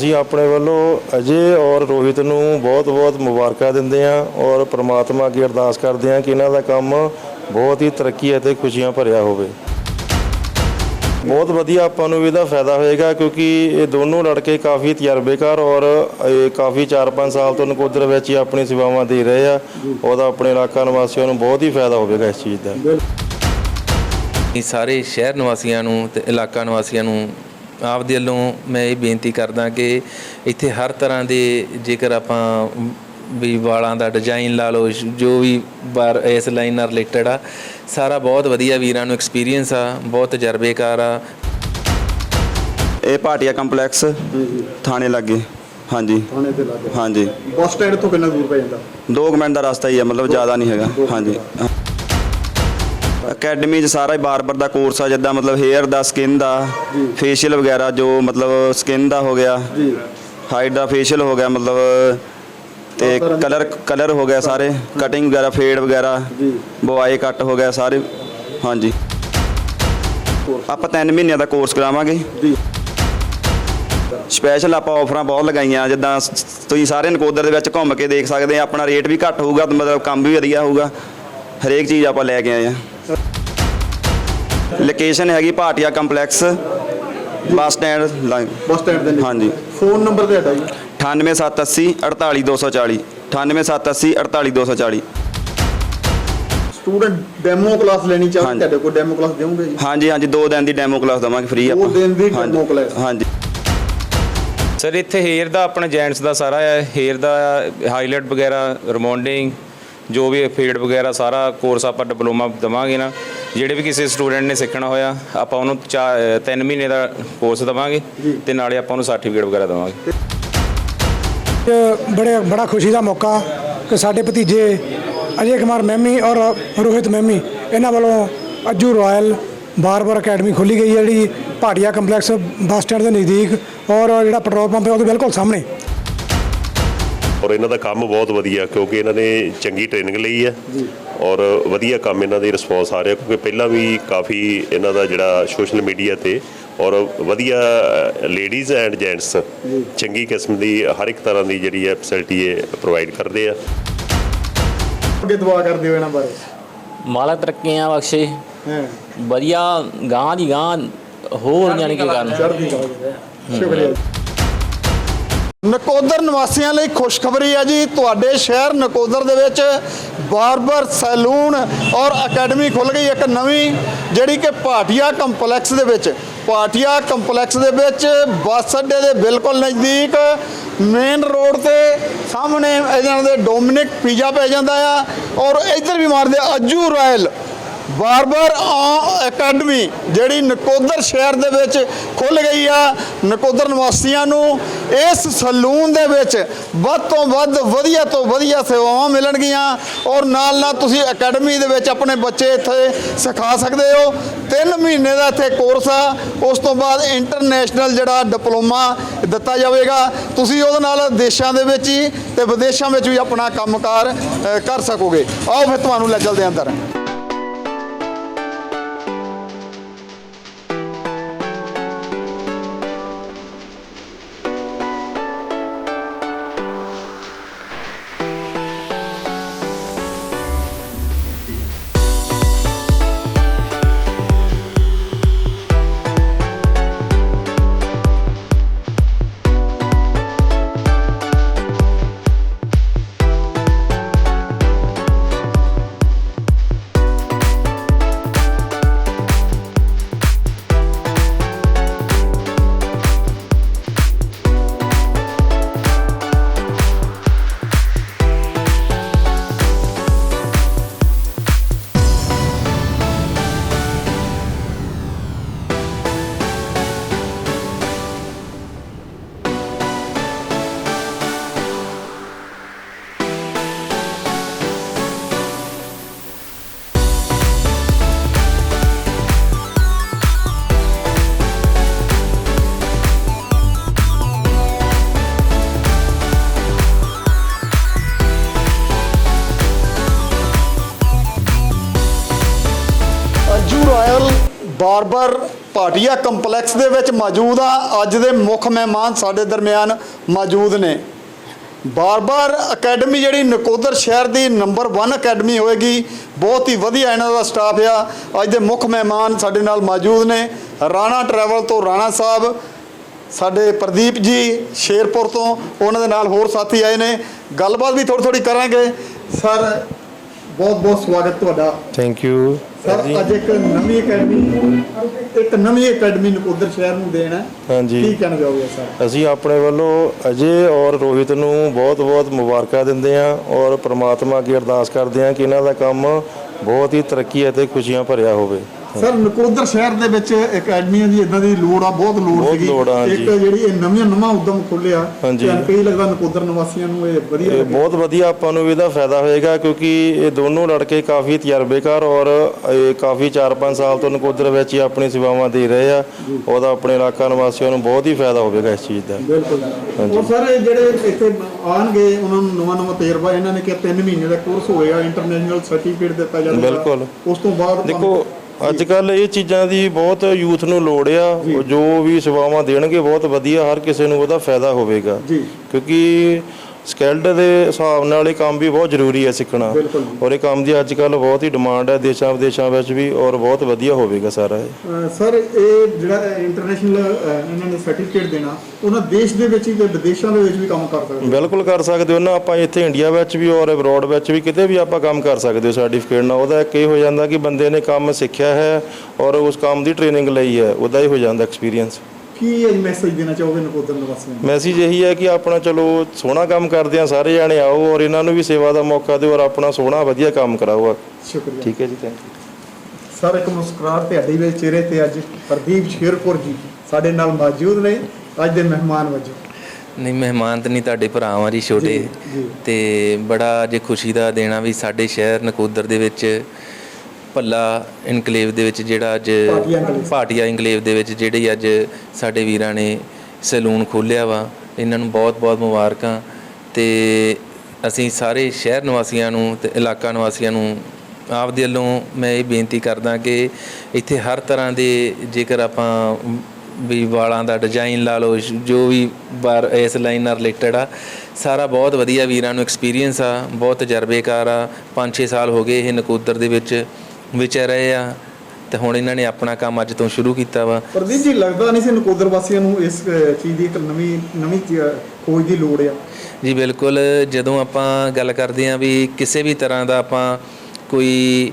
ਅਸੀਂ ਆਪਣੇ ਵੱਲੋਂ ਅਜੇ ਔਰ ਰੋਹਿਤ ਨੂੰ ਬਹੁਤ-ਬਹੁਤ ਮੁਬਾਰਕਾਂ ਦਿੰਦੇ ਹਾਂ ਔਰ ਪ੍ਰਮਾਤਮਾ ਅੱਗੇ ਅਰਦਾਸ ਕਰਦੇ ਹਾਂ ਕਿ ਇਹਨਾਂ ਦਾ ਕੰਮ ਬਹੁਤ ਹੀ ਤਰੱਕੀ ਅਤੇ ਖੁਸ਼ੀਆਂ ਭਰਿਆ ਹੋਵੇ। ਬਹੁਤ ਵਧੀਆ ਆਪਾਂ ਨੂੰ ਇਹਦਾ ਫਾਇਦਾ ਹੋਏਗਾ ਕਿਉਂਕਿ ਇਹ ਦੋਨੋਂ ਲੜਕੇ ਕਾਫੀ ਤਜਰਬੇਕਾਰ ਔਰ ਇਹ ਕਾਫੀ 4-5 ਸਾਲ ਤੋਂ ਨਕੋਦਰ ਵਿੱਚ ਹੀ ਆਪਣੀ ਸੇਵਾਵਾਂ ਦੇ ਰਹੇ ਆ। ਉਹਦਾ ਆਪਣੇ ਇਲਾਕਾ ਨਿਵਾਸੀਆਂ ਨੂੰ ਬਹੁਤ ਹੀ ਫਾਇਦਾ ਹੋਵੇਗਾ ਇਸ ਚੀਜ਼ ਦਾ। ਸਾਰੇ ਸ਼ਹਿਰ ਨਿਵਾਸੀਆਂ ਨੂੰ ਤੇ ਇਲਾਕਾ ਨਿਵਾਸੀਆਂ ਨੂੰ ਆਪਦੇ ਵੱਲੋਂ ਮੈਂ ਇਹ ਬੇਨਤੀ ਕਰਦਾ ਕਿ ਇੱਥੇ ਹਰ ਤਰ੍ਹਾਂ ਦੇ ਜੇਕਰ ਆਪਾਂ ਵੀ ਵਾਲਾਂ ਦਾ ਡਿਜ਼ਾਈਨ ਲਾ ਲਓ ਜੋ ਵੀ ਬਾਰ ਇਸ ਲਾਈਨ ਨਾਲ ਰਿਲੇਟਡ ਆ ਸਾਰਾ ਬਹੁਤ ਵਧੀਆ ਵੀਰਾਂ ਨੂੰ ਐਕਸਪੀਰੀਅੰਸ ਆ ਬਹੁਤ ਤਜਰਬੇਕਾਰ ਆ। ਇਹ ਭਾਟੀਆ ਕੰਪਲੈਕਸ ਥਾਣੇ ਲੱਗੇ ਹਾਂਜੀ। ਥਾਣੇ ਤੇ ਲੱਗੇ। ਹਾਂਜੀ। ਬੱਸ ਸਟੈਂਡ ਤੋਂ ਕਿੰਨਾ ਦੂਰ ਪੈ ਜਾਂਦਾ? 2 ਮਿੰਟ ਦਾ ਰਸਤਾ ਹੀ ਹੈ ਮਤਲਬ ਜ਼ਿਆਦਾ ਨਹੀਂ ਹੈਗਾ। ਹਾਂਜੀ। ਅਕੈਡਮੀ 'ਚ ਸਾਰਾ ਹੀ ਬਾਰਬਰ ਦਾ ਕੋਰਸ ਆ ਜਿੱਦਾਂ ਮਤਲਬ ਹੇਅਰ ਦਾ ਸਕਿਨ ਦਾ ਫੇਸ਼ੀਅਲ ਵਗੈਰਾ ਜੋ ਮਤਲਬ ਸਕਿਨ ਦਾ ਹੋ ਗਿਆ ਜੀ। ਹਾਈਟ ਦਾ ਫੇਸ਼ੀਅਲ ਹੋ ਗਿਆ ਮਤਲਬ ਤੇ ਕਲਰ ਕਲਰ ਹੋ ਗਿਆ ਸਾਰੇ ਕਟਿੰਗ ਵਗੈਰਾ ਫੇਡ ਵਗੈਰਾ ਜੀ। ਬਵਾਈ ਕੱਟ ਹੋ ਗਿਆ ਸਾਰੇ ਹਾਂਜੀ। ਆਪਾਂ 3 ਮਹੀਨਿਆਂ ਦਾ ਕੋਰਸ ਕਰਾਵਾਂਗੇ। ਜੀ। ਸਪੈਸ਼ਲ ਆਪਾਂ ਆਫਰਾਂ ਬਹੁਤ ਲਗਾਈਆਂ ਜਿੱਦਾਂ ਤੁਸੀਂ ਸਾਰੇ ਨਕੋਦਰ ਦੇ ਵਿੱਚ ਘੁੰਮ ਕੇ ਦੇਖ ਸਕਦੇ ਆ ਆਪਣਾ ਰੇਟ ਵੀ ਘੱਟ ਹੋਊਗਾ ਤੇ ਮਤਲਬ ਕੰਮ ਵੀ ਵਧੀਆ ਹੋਊਗਾ। ਹਰੇਕ ਚੀਜ਼ ਆਪਾਂ ਲੈ ਕੇ ਆਏ ਆ। ਲੋਕੇਸ਼ਨ ਹੈਗੀ Bhatia complex bus stand line bus stand ਦੇ ਨੇੜੇ। ਹਾਂਜੀ। ਫੋਨ ਨੰਬਰ ਤੁਹਾਡਾ ਜੀ। 98780 48240 98780 48240 ਸਟੂਡੈਂਟ ਡੈਮੋ ਕਲਾਸ ਲੈਣੀ ਚਾਹੁੰਦੇ। ਤੁਹਾਡੇ ਕੋਲ ਡੈਮੋ ਕਲਾਸ ਦੇਵੋਗੇ ਜੀ? ਹਾਂਜੀ ਹਾਂਜੀ ਦੋ ਦਿਨ ਦੀ ਡੈਮੋ ਕਲਾਸ ਦਵਾਂਗੇ ਫ੍ਰੀ ਦੋ ਆਪਾਂ। ਦਿਨ ਦੀ demo class। ਹਾਂਜੀ। ਸਰ ਇੱਥੇ ਹੇਅਰ ਦਾ ਆਪਣਾ ਜੈਂਟਸ ਦਾ ਸਾਰਾ ਹੈ। ਹੇਅਰ ਦਾ ਹਾਈਲਾਈਟ ਵਗੈਰਾ ਰਿਮੌਂਡਿੰਗ ਜੋ ਵੀ ਫੇਡ ਵਗੈਰਾ ਸਾਰਾ ਕੋਰਸ ਆਪਾਂ ਡਿਪਲੋਮਾ ਦਵਾਂਗੇ ਨਾ। ਜਿਹੜੇ ਵੀ ਕਿਸੇ ਸਟੂਡੈਂਟ ਨੇ ਸਿੱਖਣਾ ਹੋਇਆ ਆਪਾਂ ਉਹਨੂੰ 3 ਮਹੀਨੇ ਦਾ ਕੋਰਸ ਦਵਾਂਗੇ ਤੇ ਨਾਲੇ ਆਪਾਂ ਉਹਨੂੰ ਸਰਟੀਫਿਕੇਟ ਵਗੈਰਾ ਦਵਾਂਗੇ। ਬੜੇ ਬੜਾ ਖੁਸ਼ੀ ਦਾ ਮੌਕਾ ਕਿ ਸਾਡੇ ਭਤੀਜੇ ਅਜੇ ਕੁਮਾਰ ਮੈਮੀ ਔਰ ਰੋਹਿਤ ਮੈਮੀ ਇਹਨਾਂ ਵੱਲੋਂ ਅੱਜੂ ਰਾਇਲ ਬਾਰਬਰ ਅਕੈਡਮੀ ਖੋਲੀ ਗਈ ਹੈ ਜਿਹੜੀ ਭਾਟੀਆ ਕੰਪਲੈਕਸ ਬੱਸ ਸਟੈਂਡ ਦੇ ਨਜ਼ਦੀਕ ਔਰ ਜਿਹੜਾ ਪੈਟਰੋਲ ਪੰਪ ਹੈ ਉਹਦੇ ਬਿਲਕੁਲ ਸਾਹਮਣੇ। ਔਰ ਇਹਨਾਂ ਦਾ ਕੰਮ ਬਹੁਤ ਵਧੀਆ ਕਿਉਂਕਿ ਇਹਨਾਂ ਨੇ ਚੰਗੀ ਟ੍ਰੇਨਿੰਗ ਲਈ ਹੈ ਔਰ ਵਧੀਆ ਕੰਮ ਇਹਨਾਂ ਦੇ ਰਿਸਪੌਂਸ ਆ ਰਿਹਾ ਕਿਉਂਕਿ ਪਹਿਲਾਂ ਵੀ ਕਾਫੀ ਇਹਨਾਂ ਦਾ ਜਿਹੜਾ ਸੋਸ਼ਲ ਮੀਡੀਆ ਤੇ ਔਰ ਵਧੀਆ ਲੇਡੀਜ਼ ਐਂਡ ਜੈਂਟਸ ਚੰਗੀ ਕਿਸਮ ਦੀ ਹਰ ਇੱਕ ਤਰ੍ਹਾਂ ਦੀ ਜਿਹੜੀ ਹੈ ਫੈਸਿਲਿਟੀ ਇਹ ਪ੍ਰੋਵਾਈਡ ਕਰਦੇ ਆ। ਅੱਗੇ ਦੁਆ ਕਰਦੇ ਹੋ ਇਹਨਾਂ ਬਾਰੇ। ਮਾਲਕ ਤਰੱਕੀਆਂ ਬਖਸ਼ੇ। ਹਾਂ। ਵਧੀਆ ਗਾਂ ਦੀ ਗਾਂ ਹੋਰ ਯਾਨੀ ਕਿ ਕਰਨ। ਚੜ੍ਹਦੀ ਕਲਾ। ਵਿੱਚ। ਸ਼ੁਕਰੀਆ ਨਕੋਦਰ ਨਿਵਾਸੀਆਂ ਲਈ ਖੁਸ਼ਖਬਰੀ ਹੈ ਜੀ। ਤੁਹਾਡੇ ਸ਼ਹਿਰ ਨਕੋਦਰ ਦੇ ਵਿੱਚ ਬਾਰਬਰ ਸੈਲੂਨ ਔਰ ਅਕੈਡਮੀ ਖੁੱਲ ਗਈ ਇੱਕ ਨਵੀਂ, ਜਿਹੜੀ ਕਿ ਭਾਟੀਆ ਕੰਪਲੈਕਸ ਦੇ ਵਿੱਚ। ਭਾਟੀਆ ਕੰਪਲੈਕਸ ਦੇ ਵਿੱਚ ਬੱਸ ਅੱਡੇ ਦੇ ਬਿਲਕੁਲ ਨਜ਼ਦੀਕ ਮੇਨ ਰੋਡ ਤੇ ਸਾਹਮਣੇ ਇਹਨਾਂ ਦੇ ਡੋਮਿਨਿਕ ਪੀਜ਼ਾ ਪੈ ਜਾਂਦਾ ਆ। ਔਰ ਇੱਧਰ ਵੀ ਮਾਰਦੇ ਆ, ਅੱਜੂ ਰਾਇਲ ਬਾਰਬਰ ਆ- ਅਕੈਡਮੀ ਜਿਹੜੀ ਨਕੋਦਰ ਸ਼ਹਿਰ ਦੇ ਵਿੱਚ ਖੁੱਲ ਗਈ ਆ ਨਕੋਦਰ ਨਿਵਾਸੀਆਂ ਨੂੰ ਇਸ ਸਲੂਨ ਦੇ ਵਿੱਚ ਵੱਧ ਤੋਂ ਵੱਧ ਵਧੀਆ ਤੋਂ ਵਧੀਆ ਸੇਵਾਵਾਂ ਮਿਲਣਗੀਆਂ ਔਰ ਨਾਲ ਨਾਲ ਤੁਸੀਂ ਅਕੈਡਮੀ ਦੇ ਵਿੱਚ ਆਪਣੇ ਬੱਚੇ ਇੱਥੇ ਸਿਖਾ ਸਕਦੇ ਹੋ। 3 ਮਹੀਨੇ ਦਾ ਇੱਥੇ ਕੋਰਸ ਆ ਉਸ ਤੋਂ ਬਾਅਦ ਇੰਟਰਨੈਸ਼ਨਲ ਜਿਹੜਾ ਡਿਪਲੋਮਾ ਦਿੱਤਾ ਜਾਵੇਗਾ। ਤੁਸੀਂ ਉਹਦੇ ਨਾਲ ਦੇਸ਼ਾਂ ਦੇ ਵਿੱਚ ਹੀ ਤੇ ਵਿਦੇਸ਼ਾਂ ਵਿੱਚ ਵੀ ਆਪਣਾ ਕੰਮਕਾਰ ਅ, ਕਰ ਸਕੋਗੇ। ਆਓ ਫਿਰ ਤੁਹਾਨੂੰ ਲੈ ਚੱਲਦੇ ਅੰਦਰ। ਅੱਜੂ ਬਾਰਬਰ ਭਾਟੀਆ ਕੰਪਲੈਕਸ ਦੇ ਵਿੱਚ ਮੌਜੂਦ ਆ। ਅੱਜ ਦੇ ਮੁੱਖ ਮਹਿਮਾਨ ਸਾਡੇ ਦਰਮਿਆਨ ਮੌਜੂਦ ਨੇ। ਬਾਰ-ਬਾਰ ਅਕੈਡਮੀ ਜਿਹੜੀ ਨਕੋਦਰ ਸ਼ਹਿਰ ਦੀ ਨੰਬਰ 1 ਅਕੈਡਮੀ ਹੋਏਗੀ। ਬਹੁਤ ਹੀ ਵਧੀਆ ਇਹਨਾਂ ਦਾ ਸਟਾਫ ਆ। ਅੱਜ ਦੇ ਮੁੱਖ ਮਹਿਮਾਨ ਸਾਡੇ ਨਾਲ ਮੌਜੂਦ ਨੇ। ਰਾਣਾ ਟਰੈਵਲ ਤੋਂ ਰਾਣਾ ਸਾਹਿਬ, ਸਾਡੇ ਪ੍ਰਦੀਪ ਜੀ ਸ਼ੇਰਪੁਰ ਤੋਂ ਉਹਨਾਂ ਦੇ ਨਾਲ ਹੋਰ ਸਾਥੀ ਆਏ ਨੇ। ਗੱਲਬਾਤ ਵੀ ਥੋੜੀ ਥੋੜੀ ਕਰਾਂਗੇ। ਸਰ ਬਹੁਤ ਬਹੁਤ ਸਵਾਗਤ ਤੁਹਾਡਾ। ਥੈਂਕ ਯੂ ਸਰ ਅੱਜ ਇੱਕ ਨਵੀਂ ਅਕੈਡਮੀ ਇੱਕ ਨਵੀਂ ਅਕੈਡਮੀ ਨਕੋਦਰ ਸ਼ਹਿਰ ਨੂੰ ਦੇਣਾ ਹਾਂਜੀ। ਕੀ ਕਹਿਣਾ ਚਾਹੋਗੇ ਸਰ? ਅਸੀਂ ਆਪਣੇ ਵੱਲੋਂ ਅਜੇ ਔਰ ਰੋਹਿਤ ਨੂੰ ਬਹੁਤ-ਬਹੁਤ ਮੁਬਾਰਕਾਂ ਦਿੰਦੇ ਹਾਂ ਔਰ ਪ੍ਰਮਾਤਮਾ ਅੱਗੇ ਅਰਦਾਸ ਕਰਦੇ ਹਾਂ ਕਿ ਇਹਨਾਂ ਦਾ ਕੰਮ ਬਹੁਤ ਹੀ ਤਰੱਕੀ ਅਤੇ ਖੁਸ਼ੀਆਂ ਭਰਿਆ ਹੋਵੇ। ਸਰ ਨਕੋਦਰ ਸ਼ਹਿਰ ਦੇ ਵਿੱਚ ਅਕੈਡਮੀਆਂ ਦੀ ਇਦਾਂ ਦੀ ਲੋੜ ਆ ਬਹੁਤ ਲੋੜ ਸੀਗੀ। ਇੱਕ ਜਿਹੜੀ ਇਹ ਨਵੀਂ ਨਵਾਂ ਉਦਮ ਖੋਲਿਆ ਹਾਂਜੀ। ਕਈ ਲੱਗਦਾ ਨਕੋਦਰ ਨਿਵਾਸੀਆਂ ਨੂੰ ਇਹ ਵਧੀਆ। ਬਹੁਤ ਵਧੀਆ ਆਪਾਂ ਨੂੰ ਇਹਦਾ ਫਾਇਦਾ ਹੋਏਗਾ ਕਿਉਂਕਿ ਇਹ ਦੋਨੋਂ ਲੜਕੇ ਕਾਫੀ ਤਜਰਬੇਕਾਰ ਔਰ ਇਹ ਕਾਫੀ 4-5 ਸਾਲ ਤੋਂ ਨਕੋਦਰ ਵਿੱਚ ਹੀ ਆਪਣੀ ਸੇਵਾਵਾਂ ਦੇ ਰਹੇ ਆ ਉਹਦਾ ਆਪਣੇ ਇਲਾਕਾ ਨਿਵਾਸੀਆਂ ਨੂੰ ਬਹੁਤ ਹੀ ਫਾਇਦਾ ਹੋਵੇਗਾ ਇਸ ਚੀਜ਼ ਦਾ ਬਿਲਕੁਲ ਉਹ ਸਰ ਜਿਹੜੇ ਇੱਥੇ ਆਣਗੇ ਉਹਨਾਂ ਨੂੰ ਨਵਾਂ ਨਵਾਂ ਤਜਰਬਾ ਇਹਨਾਂ ਨੇ ਕਿਹਾ 3 ਮਹੀਨੇ ਦਾ ਕੋਰਸ ਹੋਏਗਾ ਇੰਟਰਨੈਸ਼ਨਲ ਸਰਟੀਫਿਕੇਟ ਦਿੱਤਾ ਜਾਵੇਗਾ ਬਿਲਕੁਲ। ਉਸ ਤੋਂ ਬਾਅਦ ਦੇਖੋ ਅੱਜ ਕੱਲ ਇਹ ਚੀਜ਼ਾਂ ਦੀ ਬਹੁਤ ਯੂਥ ਨੂੰ ਲੋੜ ਆ। ਜੋ। ਵੀ ਸੇਵਾਵਾਂ ਦੇਣਗੇ ਬਹੁਤ ਵਧੀਆ ਹਰ ਕਿਸੇ ਨੂੰ ਉਹਦਾ ਫਾਇਦਾ ਹੋਵੇਗਾ। ਕਿਉਂਕਿ ਸਕਿਲਡ ਦੇ ਹਿਸਾਬ ਨਾਲ ਇਹ ਕੰਮ ਵੀ ਬਹੁਤ ਜ਼ਰੂਰੀ ਹੈ ਸਿੱਖਣਾ। ਔਰ ਇਹ ਕੰਮ ਦੀ ਅੱਜ ਕੱਲ ਬਹੁਤ ਹੀ ਡਿਮਾਂਡ ਹੈ ਦੇਸ਼ਾਂ ਵਿਦੇਸ਼ਾਂ ਵਿੱਚ ਵੀ ਔਰ ਬਹੁਤ ਵਧੀਆ ਹੋਵੇਗਾ ਸਾਰਾ ਇਹ। ਸਰ ਇਹ ਜਿਹੜਾ ਇੰਟਰਨੈਸ਼ਨਲ ਇਹਨਾਂ ਨੇ ਸਰਟੀਫਿਕੇਟ ਦੇਣਾ ਉਹਨਾਂ ਦੇਸ਼ ਦੇ ਵਿੱਚ ਹੀ ਤੇ ਵਿਦੇਸ਼ਾਂ ਦੇ ਵਿੱਚ ਵੀ ਕੰਮ ਕਰ ਸਕਦੇ ਬਿਲਕੁਲ ਕਰ ਸਕਦੇ ਹੋ ਨਾ ਆਪਾਂ ਇੱਥੇ ਇੰਡੀਆ ਵਿੱਚ ਵੀ ਔਰ ਅਬਰੋਡ ਵਿੱਚ ਵੀ ਕਿਤੇ ਵੀ ਆਪਾਂ ਕੰਮ ਕਰ ਸਕਦੇ ਹੋ ਸਰਟੀਫਿਕੇਟ ਨਾਲ। ਉਹਦਾ ਇੱਕ ਇਹ ਹੋ ਜਾਂਦਾ ਕਿ ਬੰਦੇ ਨੇ ਕੰਮ ਸਿੱਖਿਆ ਹੈ ਔਰ ਉਸ ਕੰਮ ਦੀ ਟ੍ਰੇਨਿੰਗ ਲਈ ਹੈ ਉਹਦਾ ਹੀ ਹੋ ਜਾਂਦਾ ਐਕਸਪੀਰੀਅੰਸ ਕੀ ਇਹ ਮੈਸੇਜ ਦੇਣਾ ਚਾਹੋਗੇ ਨਕੋਦਰ ਨਿਵਾਸੀਆਂ ਨੂੰ ਮੈਸੇਜ ਇਹੀ ਹੈ ਕਿ ਆਪਣਾ ਚਲੋ ਸੋਹਣਾ ਕੰਮ ਕਰਦੇ ਆ ਸਾਰੇ ਜਾਣੇ ਆਓ ਔਰ ਇਹਨਾਂ ਨੂੰ ਵੀ ਸੇਵਾ ਦਾ ਮੌਕਾ ਦਿਓ ਔਰ ਆਪਣਾ ਸੋਹਣਾ ਵਧੀਆ ਕੰਮ ਕਰਾਓ ਸ਼ੁਕਰੀਆ। ਠੀਕ ਹੈ ਜੀ ਥੈਂਕ ਯੂ ਸਰ ਇੱਕ ਮੁਸਕਰਾਹਟ ਤੁਹਾਡੀ ਵੀ ਚਿਹਰੇ ਤੇ ਅੱਜ ਪ੍ਰਦੀਪ ਸ਼ੇਰਪੁਰ ਜੀ ਸਾਡੇ ਨਾਲ ਮੌਜੂਦ ਨੇ। ਅੱਜ ਦੇ ਮਹਿਮਾਨ ਵਜੋਂ। ਨਹੀਂ ਮਹਿਮਾਨ ਤਾਂ ਨਹੀਂ ਤੁਹਾਡੇ ਭਰਾ ਵਾਂ ਜੀ ਛੋਟੇ। ਤੇ ਬੜਾ ਅੱਜ ਖੁਸ਼ੀ ਦਾ ਦੇਣਾ ਵੀ ਸਾਡੇ ਸ਼ਹਿਰ ਨਕੋਦਰ ਦੇ ਵਿੱਚ ਭੱਲਾ ਇਨਕਲੇਵ ਦੇ ਵਿੱਚ ਜਿਹੜਾ ਅੱਜ ਭਾਟੀਆ ਇਨਕਲੇਵ। ਦੇ ਵਿੱਚ ਜਿਹੜੇ ਅੱਜ ਸਾਡੇ ਵੀਰਾਂ ਨੇ ਸੈਲੂਨ ਖੋਲ੍ਹਿਆ ਵਾ ਇਹਨਾਂ ਨੂੰ ਬਹੁਤ-ਬਹੁਤ ਮੁਬਾਰਕਾਂ ਤੇ ਅਸੀਂ ਸਾਰੇ ਸ਼ਹਿਰ ਨਿਵਾਸੀਆਂ ਨੂੰ ਤੇ ਇਲਾਕਾ ਨਿਵਾਸੀਆਂ ਨੂੰ ਆਪਦੇ ਵੱਲੋਂ ਮੈਂ ਇਹ ਬੇਨਤੀ ਕਰਦਾ ਕਿ ਇੱਥੇ ਹਰ ਤਰ੍ਹਾਂ ਦੇ ਜੇਕਰ ਆਪਾਂ ਵੀ ਵਾਲਾਂ ਦਾ ਡਿਜ਼ਾਈਨ ਲਾ ਲਓ ਜੋ ਵੀ ਬਾਰ ਇਸ ਲਾਈਨ ਨਾਲ ਰਿਲੇਟਡ ਆ ਸਾਰਾ ਬਹੁਤ ਵਧੀਆ ਵੀਰਾਂ ਨੂੰ ਐਕਸਪੀਰੀਅੰਸ ਆ ਬਹੁਤ ਤਜਰਬੇਕਾਰ ਆ 5-6 ਸਾਲ ਹੋ ਗਏ ਇਹ ਨਕੋਦਰ ਦੇ ਵਿੱਚ ਵਿਚਰ ਰਹੇ ਆ ਤੇ ਹੁਣ ਇਹਨਾਂ ਨੇ ਆਪਣਾ ਕੰਮ ਅੱਜ ਤੋਂ ਸ਼ੁਰੂ ਕੀਤਾ ਵਾ। ਪ੍ਰਦੀਪ ਜੀ ਲੱਗਦਾ ਨਹੀਂ ਸੀ ਨਕੋਦਰ ਵਾਸੀਆਂ ਨੂੰ ਇਸ ਚੀਜ਼ ਦੀ ਇੱਕ ਨਵੀਂ ਨਵੀਂ ਖੋਜ ਦੀ ਲੋੜ ਆ? ਜੀ ਬਿਲਕੁਲ ਜਦੋਂ ਆਪਾਂ ਗੱਲ ਕਰਦੇ ਹਾਂ ਵੀ ਕਿਸੇ ਵੀ ਤਰ੍ਹਾਂ ਦਾ ਆਪਾਂ ਕੋਈ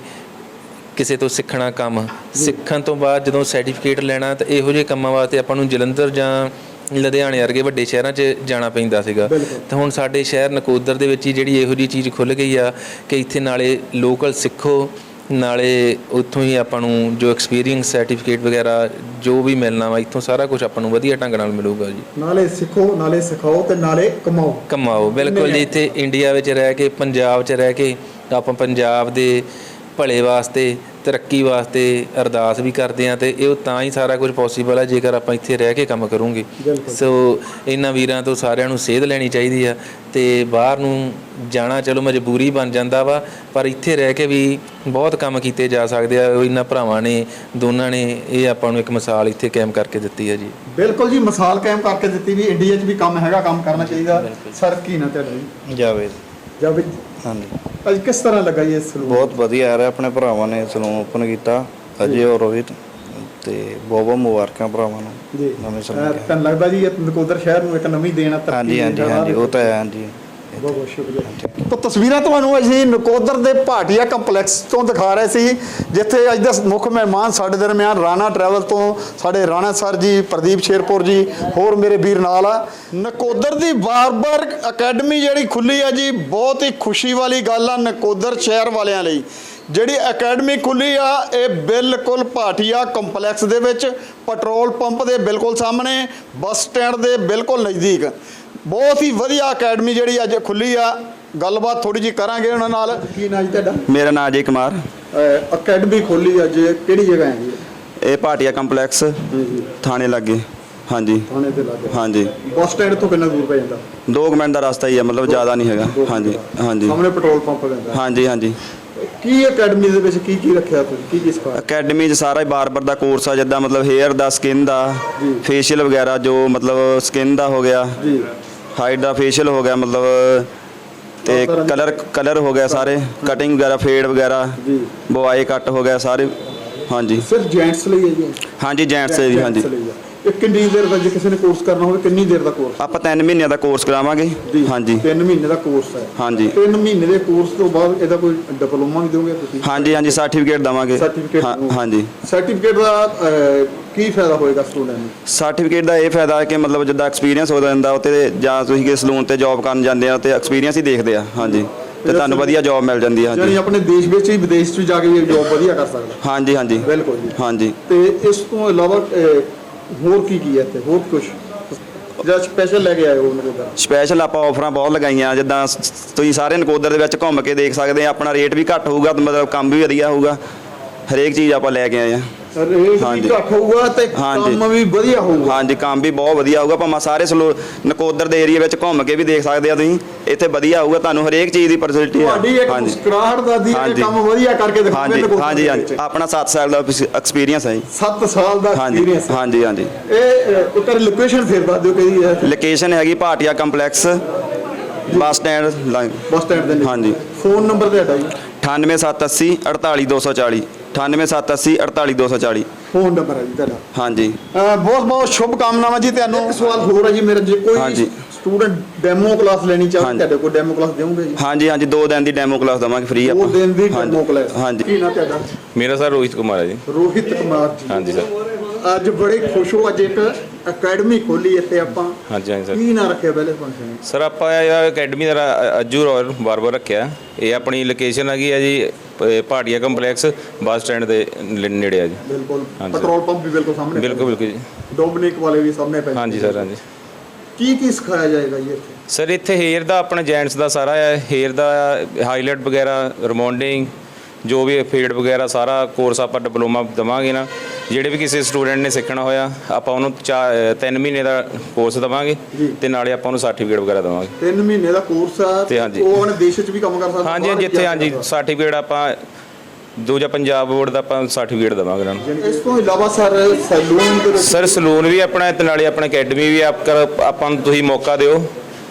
ਕਿਸੇ ਤੋਂ ਸਿੱਖਣਾ ਕੰਮ ਸਿੱਖਣ ਤੋਂ ਬਾਅਦ ਜਦੋਂ ਸਰਟੀਫਿਕੇਟ ਲੈਣਾ ਤਾਂ ਇਹੋ ਜਿਹੇ ਕੰਮਾਂ ਵਾਸਤੇ ਆਪਾਂ ਨੂੰ ਜਲੰਧਰ ਜਾਂ ਲੁਧਿਆਣੇ ਵਰਗੇ ਵੱਡੇ ਸ਼ਹਿਰਾਂ 'ਚ ਜਾਣਾ ਪੈਂਦਾ ਸੀਗਾ। ਤਾਂ ਹੁਣ ਸਾਡੇ ਸ਼ਹਿਰ ਨਕੋਦਰ ਦੇ ਵਿੱਚ ਹੀ ਜਿਹੜੀ ਇਹੋ ਜਿਹੀ ਚੀਜ਼ ਖੁੱਲ ਗਈ ਆ ਕਿ ਇੱਥੇ ਨਾਲੇ ਲੋਕਲ ਸਿੱਖੋ ਨਾਲੇ ਉੱਥੋਂ ਹੀ ਆਪਾਂ ਨੂੰ ਜੋ ਐਕਸਪੀਰੀਅੰਸ ਸਰਟੀਫਿਕੇਟ ਵਗੈਰਾ ਜੋ ਵੀ ਮਿਲਣਾ ਵਾ ਇੱਥੋਂ ਸਾਰਾ ਕੁਝ ਆਪਾਂ ਨੂੰ ਵਧੀਆ ਢੰਗ ਨਾਲ ਮਿਲੂਗਾ ਜੀ। ਨਾਲੇ ਸਿੱਖੋ ਨਾਲੇ ਸਿਖਾਓ ਤੇ ਨਾਲੇ ਕਮਾਓ। ਕਮਾਓ ਬਿਲਕੁਲ ਜੀ ਇੱਥੇ ਇੰਡੀਆ ਵਿੱਚ ਰਹਿ ਕੇ ਪੰਜਾਬ 'ਚ ਰਹਿ ਕੇ ਆਪਾਂ ਪੰਜਾਬ ਦੇ ਭਲੇ ਵਾਸਤੇ ਤਰੱਕੀ ਵਾਸਤੇ ਅਰਦਾਸ ਵੀ ਕਰਦੇ ਆ ਤੇ ਇਹ ਤਾਂ ਹੀ ਸਾਰਾ ਕੁਝ ਪੋਸੀਬਲ ਹੈ ਜੇਕਰ ਆਪਾਂ ਇੱਥੇ ਰਹਿ ਕੇ ਕੰਮ ਕਰੂੰਗੇ। ਸੋ ਇਹਨਾਂ ਵੀਰਾਂ ਤੋਂ ਸਾਰਿਆਂ ਨੂੰ ਸੇਧ ਲੈਣੀ ਚਾਹੀਦੀ ਆ ਤੇ ਬਾਹਰ ਨੂੰ ਜਾਣਾ ਚਲੋ ਮਜਬੂਰੀ ਬਣ ਜਾਂਦਾ ਵਾ ਪਰ ਇੱਥੇ ਰਹਿ ਕੇ ਵੀ ਬਹੁਤ ਕੰਮ ਕੀਤੇ ਜਾ ਸਕਦੇ ਆ ਇਹਨਾਂ ਭਰਾਵਾਂ ਨੇ ਦੋਨਾਂ ਨੇ ਇਹ ਆਪਾਂ ਨੂੰ ਇੱਕ ਮਿਸਾਲ ਇੱਥੇ ਕਾਇਮ ਕਰਕੇ ਦਿੱਤੀ ਹੈ ਜੀ। ਬਿਲਕੁਲ ਜੀ ਮਿਸਾਲ ਕਾਇਮ ਕਰਕੇ ਦਿੱਤੀ ਵੀ ਇੰਡੀਆ 'ਚ ਵੀ ਕੰਮ ਹੈਗਾ ਕੰਮ ਕਰਨਾ ਚਾਹੀਦਾ। ਸਰ ਕੀ ਨਾ ਤੁਹਾਡਾ ਜੀ ਜਾਵੇਦ ਜਦ ਹਾਂਜੀ। ਅੱਜ ਕਿਸ ਤਰ੍ਹਾਂ ਲੱਗਾ ਇਹ ਸਲੂਕ ਬਹੁਤ ਵਧੀਆ ਆ ਰਿਹਾ ਆਪਣੇ ਭਰਾਵਾਂ ਨੇ ਸਲੂਨ ਓਪਨ ਕੀਤਾ। ਅਜੇ ਔਰ ਰੋਹਿਤ ਤੇ ਬਹੁਤ ਬਹੁਤ ਮੁਬਾਰਕਾਂ ਭਰਾਵਾਂ ਨੂੰ। ਜੀ। ਨਵੇਂ ਤੁਹਾਨੂੰ ਲੱਗਦਾ ਜੀ ਇਹ ਨਕੋਦਰ ਸ਼ਹਿਰ ਨੂੰ ਇੱਕ ਨਵੀਂ ਦੇਣ ਆ ਤਰੱਕੀ ਹਾਂਜੀ ਹਾਂਜੀ ਦੇਣ। ਹਾਂਜੀ ਉਹ ਤਾਂ ਹੈ ਹਾਂਜੀ। ਬਹੁਤ ਬਹੁਤ ਸ਼ੁਕਰੀਆ ਤਾਂ ਤਸਵੀਰਾਂ ਤੁਹਾਨੂੰ ਅਸੀਂ ਨਕੋਦਰ ਦੇ ਭਾਟੀਆ ਕੰਪਲੈਕਸ ਤੋਂ ਦਿਖਾ ਰਹੇ ਸੀ, ਜਿੱਥੇ ਅੱਜ ਦਾ ਮੁੱਖ ਮਹਿਮਾਨ ਸਾਡੇ ਦਰਮਿਆਨ ਰਾਣਾ ਟਰੈਵਲ ਤੋਂ ਸਾਡੇ ਰਾਣਾ ਸਰ ਜੀ, ਪ੍ਰਦੀਪ ਸ਼ੇਰਪੁਰ ਜੀ, ਹੋਰ ਮੇਰੇ ਵੀਰ ਨਾਲ ਆ। ਨਕੋਦਰ ਦੀ ਬਾਰ-ਬਾਰ ਅਕੈਡਮੀ ਜਿਹੜੀ ਖੁੱਲੀ ਆ ਜੀ, ਬਹੁਤ ਹੀ ਖੁਸ਼ੀ ਵਾਲੀ ਗੱਲ ਆ ਨਕੋਦਰ ਸ਼ਹਿਰ ਵਾਲਿਆਂ ਲਈ। ਜਿਹੜੀ ਅਕੈਡਮੀ ਖੁੱਲੀ ਆ, ਇਹ ਬਿਲਕੁਲ ਭਾਟੀਆ ਕੰਪਲੈਕਸ ਦੇ ਵਿੱਚ, ਪੈਟਰੋਲ ਪੰਪ ਦੇ ਬਿਲਕੁਲ ਸਾਹਮਣੇ, ਬੱਸ ਸਟੈਂਡ ਦੇ ਬਿਲਕੁਲ ਨਜ਼ਦੀਕ। ਬਹੁਤ ਹੀ ਵਧੀਆ ਅਕੈਡਮੀ ਜਿਹੜੀ ਅੱਜ ਖੁੱਲੀ ਆ। ਗੱਲਬਾਤ ਥੋੜੀ ਜੀ ਕਰਾਂਗੇ ਉਹਨਾਂ ਨਾਲ। ਕੀ ਨਾਂ ਜੀ ਤੁਹਾਡਾ? ਮੇਰਾ ਨਾਮ ਅਜੇ ਕੁਮਾਰ। ਅਕੈਡਮੀ ਖੋਲੀ ਅੱਜ ਕਿਹੜੀ ਜਗ੍ਹਾ ਹੈ ਜੀ? ਇਹ ਭਾਟੀਆ ਕੰਪਲੈਕਸ ਥਾਣੇ ਲੱਗੇ। ਹਾਂਜੀ। ਥਾਣੇ ਦੇ ਲਾਗੇ। ਹਾਂਜੀ। ਬੱਸ ਸਟੈਂਡ ਤੋਂ ਕਿੰਨਾ ਦੂਰ ਪੈ ਜਾਂਦਾ? 2 ਮਿੰਟ ਦਾ ਰਸਤਾ ਹੀ ਹੈ ਮਤਲਬ ਜ਼ਿਆਦਾ ਨਹੀਂ ਹੈਗਾ। ਹਾਂਜੀ ਹਾਂਜੀ। ਸਾਹਮਣੇ ਪੈਟਰੋਲ ਪੰਪ ਪੈਂਦਾ। ਹਾਂਜੀ ਹਾਂਜੀ। ਕੀ ਅਕੈਡਮੀ ਦੇ ਵਿੱਚ ਕੀ ਕੀ ਰੱਖਿਆ ਤੁਸੀਂ? ਕੀ ਕੀ ਸਿਖਾਇਆ? ਅਕੈਡਮੀ 'ਚ ਸਾਰਾ ਹੀ ਬਾਰਬਰ ਦਾ ਕੋਰਸ ਆ ਜਿੱਦਾਂ ਮਤਲਬ ਹੇਅਰ ਦਾ ਸਕਿਨ ਦਾ ਫੇਸ਼ੀਅਲ ਵਗੈਰਾ ਜੋ ਮਤਲਬ ਸਕਿਨ ਦਾ ਹੋ ਗਿਆ। ਜੀ। ਹਾਈਟ ਦਾ ਫੇਸ਼ੀਅਲ ਹੋ ਗਿਆ ਮਤਲਬ ਤੇ ਕਲਰ ਕਲਰ ਹੋ ਗਿਆ ਸਾਰੇ ਕਟਿੰਗ ਵਗੈਰਾ ਫੇਡ ਵਗੈਰਾ ਜੀ। ਬੋਆਈ ਕੱਟ ਹੋ ਗਿਆ ਸਾਰੇ ਹਾਂਜੀ। ਸਿਰਫ ਜੈਂਟਸ ਲਈ ਹੈ ਜੀ। ਹਾਂਜੀ ਜੈਂਟਸ ਹਾਂਜੀ। ਲਈ ਹੈ। ਇਹ ਕਿੰਨੀ ਦੇਰ ਦਾ ਜੇ ਕਿਸੇ ਨੇ ਕੋਰਸ ਕਰਨਾ ਹੋਵੇ ਕਿੰਨੀ ਦੇਰ ਦਾ ਕੋਰਸ ਆਪਾਂ 3 ਮਹੀਨਿਆਂ ਦਾ ਕੋਰਸ ਕਰਾਵਾਂਗੇ। ਹਾਂਜੀ। 3 ਮਹੀਨੇ ਦਾ ਕੋਰਸ ਹੈ। ਹਾਂਜੀ। 3 ਮਹੀਨੇ ਦੇ ਕੋਰਸ ਤੋਂ ਬਾਅਦ ਇਹਦਾ ਕੋਈ ਡਿਪਲੋਮਾ ਵੀ ਦਿਓਗੇ ਤੁਸੀਂ? ਹਾਂਜੀ ਹਾਂਜੀ ਸਰਟੀਫਿਕੇਟ ਦਵਾਂਗੇ। ਦਵੋਗੇ। ਹਾਂਜੀ। ਸਰਟੀਫਿਕੇਟ ਦਾ ਕੀ ਫਾਇਦਾ ਹੋਏਗਾ ਸਟੂਡੈਂਟ ਨੂੰ? ਸਰਟੀਫਿਕੇਟ ਦਾ ਇਹ ਫਾਇਦਾ ਹੈ ਕਿ ਮਤਲਬ ਜਿੱਦਾਂ ਐਕਸਪੀਰੀਅੰਸ ਹੋ ਜਾਂਦਾ ਉੱਤੇ ਜਾਂ ਤੁਸੀਂ ਕਿ ਸਲੂਨ ਤੇ ਜੌਬ ਕਰਨ ਜਾਂਦੇ ਆ ਤੇ ਐਕਸਪੀਰੀਅੰਸ ਹੀ ਦੇਖਦੇ ਆ। ਹਾਂਜੀ। ਤੇ ਤੁਹਾਨੂੰ ਵਧੀਆ ਜੌਬ ਮਿਲ ਜਾਂਦੀ ਹੈ ਹਾਂਜੀ। ਆਪਣੇ ਦੇਸ਼ ਵਿੱਚ ਹੀ ਵਿਦੇਸ਼ 'ਚ ਜਾ ਕੇ ਵੀ ਜੋਬ ਵਧੀਆ ਕਰ ਸਕਦਾ ਹਾਂਜੀ ਹਾਂਜੀ। ਬਿਲਕੁਲ ਜੀ। ਹਾਂਜੀ। ਤੇ ਇਸ ਤੋਂ ਇਲਾਵਾ ਹੋਰ ਕੀ ਕੀ ਹੈ ਇੱਥੇ? ਹੋਰ ਕੁਝ ਜਿਹੜਾ ਸਪੈਸ਼ਲ ਲੈ ਕੇ ਆਏ ਹੋ ਉਹਨਾਂ ਸਪੈਸ਼ਲ ਆਪਾਂ ਆਫਰਾਂ ਬਹੁਤ ਲਗਾਈਆਂ, ਜਿੱਦਾਂ ਸ- ਤੁਸੀਂ ਸਾਰੇ ਨਕੋਦਰ ਦੇ ਵਿੱਚ ਘੁੰਮ ਕੇ ਦੇਖ ਸਕਦੇ ਆ, ਆਪਣਾ ਰੇਟ ਵੀ ਘੱਟ ਹੋਊਗਾ ਤੇ ਮਤਲਬ ਕੰਮ ਵੀ ਵਧੀਆ ਹੋਊਗਾ। ਹਰੇਕ ਚੀਜ਼ ਆਪਾਂ ਲੈ ਕੇ ਆਏ ਆ। ਰੇਟ ਵੀ ਹਾਂਜੀ। ਘੱਟ ਹੋਊਗਾ ਤੇ ਹਾਂਜੀ। ਕੰਮ ਵੀ ਵਧੀਆ ਹੋਊਗਾ। ਹਾਂਜੀ ਕੰਮ ਵੀ ਬਹੁਤ ਵਧੀਆ ਹੋਊਗਾ। ਭਾਵੇਂ ਸਾਰੇ ਸਲੋ ਨਕੋਦਰ ਦੇ ਏਰੀਆ ਵਿੱਚ ਘੁੰਮ ਕੇ ਵੀ ਦੇਖ ਸਕਦੇ ਆ ਤੁਸੀਂ। ਇੱਥੇ ਵਧੀਆ ਹੋਊਗਾ ਤੁਹਾਨੂੰ ਹਰੇਕ ਚੀਜ਼ ਦੀ ਫੈਸਿਲਿਟੀ ਹੈ ਤੁਹਾਡੀ ਇੱਕ ਮੁਸਕਰਾਹਟ ਦਾ ਦੀ ਇਹ ਹਾਂਜੀ। ਕੰਮ ਵਧੀਆ ਕਰਕੇ ਦਿਖਾਓਗੇ ਹਾਂਜੀ ਨਕੋਦਰ ਹਾਂਜੀ ਦੇ ਹਾਂਜੀ ਵਿੱਚ। ਆਪਣਾ 7 ਸਾਲ ਦਾ ਐਕਸਪੀਰੀਅੰਸ ਹੈ ਜੀ। 7 ਸਾਲ ਦਾ ਹਾਂਜੀ। ਐਕਸਪੀਰੀਅੰਸ ਹਾਂਜੀ ਹਾਂਜੀ। ਇਹ ਇੱਕ ਲੋਕੇਸ਼ਨ ਫੇਰ ਦੱਸ ਦਿਓ ਕਿਹਦੀ ਹੈ ਲੋਕੇਸ਼ਨ ਹੈਗੀ Bhatia complex bus stand line bus stand ਦੇ ਨੇੜੇ। ਹਾਂਜੀ। ਫੋਨ ਨੰਬਰ ਤੁਹਾਡਾ ਜੀ। 98780 48240 98780 48240 ਫੋਨ ਨੰਬਰ ਹੈ ਜੀ ਤੁਹਾਡਾ। ਹਾਂਜੀ। ਬਹੁਤ ਬਹੁਤ ਸ਼ੁਭ ਕਾਮਨਾਵਾਂ ਜੀ ਤੁਹਾਨੂੰ। ਇੱਕ ਸਵਾਲ ਹੋਰ ਹੈ ਜੀ ਮੇਰਾ ਜੇ ਕੋਈ ਹਾਂਜੀ। ਸਟੂਡੈਂਟ ਡੈਮੋ ਕਲਾਸ ਲੈਣੀ ਚਾਹੇ ਹਾਂਜੀ। ਤੁਹਾਡੇ ਕੋਲ ਡੈਮੋ ਕਲਾਸ ਦੇਵੋਗੇ ਜੀ? ਹਾਂਜੀ ਹਾਂਜੀ ਦੋ ਦਿਨ ਦੀ ਡੈਮੋ ਕਲਾਸ ਦਵਾਂਗੇ ਫ੍ਰੀ ਉਹ ਆਪਾਂ ਦਿਨ ਦੀ ਹਾਂਜੀ, ਡੈਮੋ ਕਲਾਸ ਹਾਂਜੀ। ਕੀ ਨਾ ਤੁਹਾਡਾ? ਮੇਰਾ ਸਰ ਰੋਹਿਤ ਕੁਮਾਰ ਹੈ ਜੀ। ਰੋਹਿਤ ਕੁਮਾਰ ਜੀ। ਹਾਂਜੀ ਸਰ। ਅੱਜ ਬੜੇ ਖੁਸ਼ ਹੋ ਅੱਜ ਇੱਕ ਅਕੈਡਮੀ ਖੋਲੀ ਇੱਥੇ ਆਪਾਂ। ਹਾਂਜੀ ਹਾਂਜੀ ਸਰ। ਕੀ ਨਾ ਰੱਖਿਆ ਪਹਿਲੇ ਫੰਕਸ਼ਨ ਸਰ ਆਪਾਂ ਇਹ ਅਕੈਡਮੀ ਦਾ ਰਾ- ਅੱਜੂ ਰਾਇਲ ਬਾਰਬਰ ਰੱਖਿਆ। ਇਹ ਆਪਣੀ ਲੋਕੇਸ਼ਨ ਹੈਗੀ ਆ ਜੀ ਪ- ਭਾਟੀਆ ਕੰਪਲੈਕਸ ਬੱਸ ਸਟੈਂਡ ਦੇ ਨੇੜੇ ਆ ਜੀ। ਬਿਲਕੁਲ। ਹਾਂਜੀ। ਪੈਟਰੋਲ ਪੰਪ ਵੀ ਬਿਲਕੁਲ ਸਾਹਮਣੇ ਬਿਲਕੁਲ ਬਿਲਕੁਲ ਜੀ। ਡੋਮਿਨਿਕ ਵਾਲੇ ਵੀ ਸਾਹਮਣੇ ਪੈ ਹਾਂਜੀ ਸਰ ਹਾਂਜੀ। ਕੀ ਕੀ ਸਿਖਾਇਆ ਜਾਏਗਾ ਜੀ ਇੱਥੇ? ਸਰ ਇੱਥੇ ਹੇਅਰ ਦਾ ਆਪਣਾ ਜੈਂਟਸ ਦਾ ਸਾਰਾ ਹੈ ਹੇਅਰ ਦਾ ਹਾਈਲਾਈਟ ਵਗੈਰਾ ਰਿਮੌਂਡਿੰਗ ਜੋ ਵੀ ਫੇਡ ਵਗੈਰਾ ਸਾਰਾ ਕੋਰਸ ਆਪਾਂ ਡਿਪਲੋਮਾ ਦਵਾਂਗੇ ਨਾ ਜਿਹੜੇ ਵੀ ਕਿਸੇ ਸਟੂਡੈਂਟ ਨੇ ਸਿੱਖਣਾ ਹੋਇਆ ਆਪਾਂ ਉਹਨੂੰ 3 ਮਹੀਨੇ ਦਾ ਕੋਰਸ ਦਵਾਂਗੇ ਤੇ ਨਾਲੇ ਆਪਾਂ ਉਹਨੂੰ ਸਰਟੀਫਿਕੇਟ ਵਗੈਰਾ ਦਵਾਂਗੇ 3 ਮਹੀਨੇ ਦਾ ਕੋਰਸ ਆ ਤੇ। ਉਹ ਆਪਣੇ ਦੇਸ਼ ਵਿੱਚ ਵੀ ਕੰਮ ਕਰ ਸਕਦਾ ਹਾਂਜੀ ਜਿੱਥੇ ਹਾਂਜੀ। ਸਰਟੀਫਿਕੇਟ ਆਪਾਂ ਦੂਜਾ ਪੰਜਾਬ ਬੋਰਡ ਦਾ ਆਪਾਂ ਸਰਟੀਫਿਕੇਟ ਦਵਾਂਗੇ ਉਹਨਾਂ ਨੂੰ ਇਸ ਤੋਂ ਇਲਾਵਾ ਸਰ ਸੈਲੂਨ ਦੇ ਵਿੱਚ ਸਰ ਸਲੂਨ ਵੀ ਆਪਣਾ ਤੇ ਨਾਲੇ ਆਪਣਾ ਅਕੈਡਮੀ ਵੀ ਆਪ ਕਰ ਆਪਾਂ ਨੂੰ ਤੁਸੀਂ ਮੌਕਾ ਦਿਓ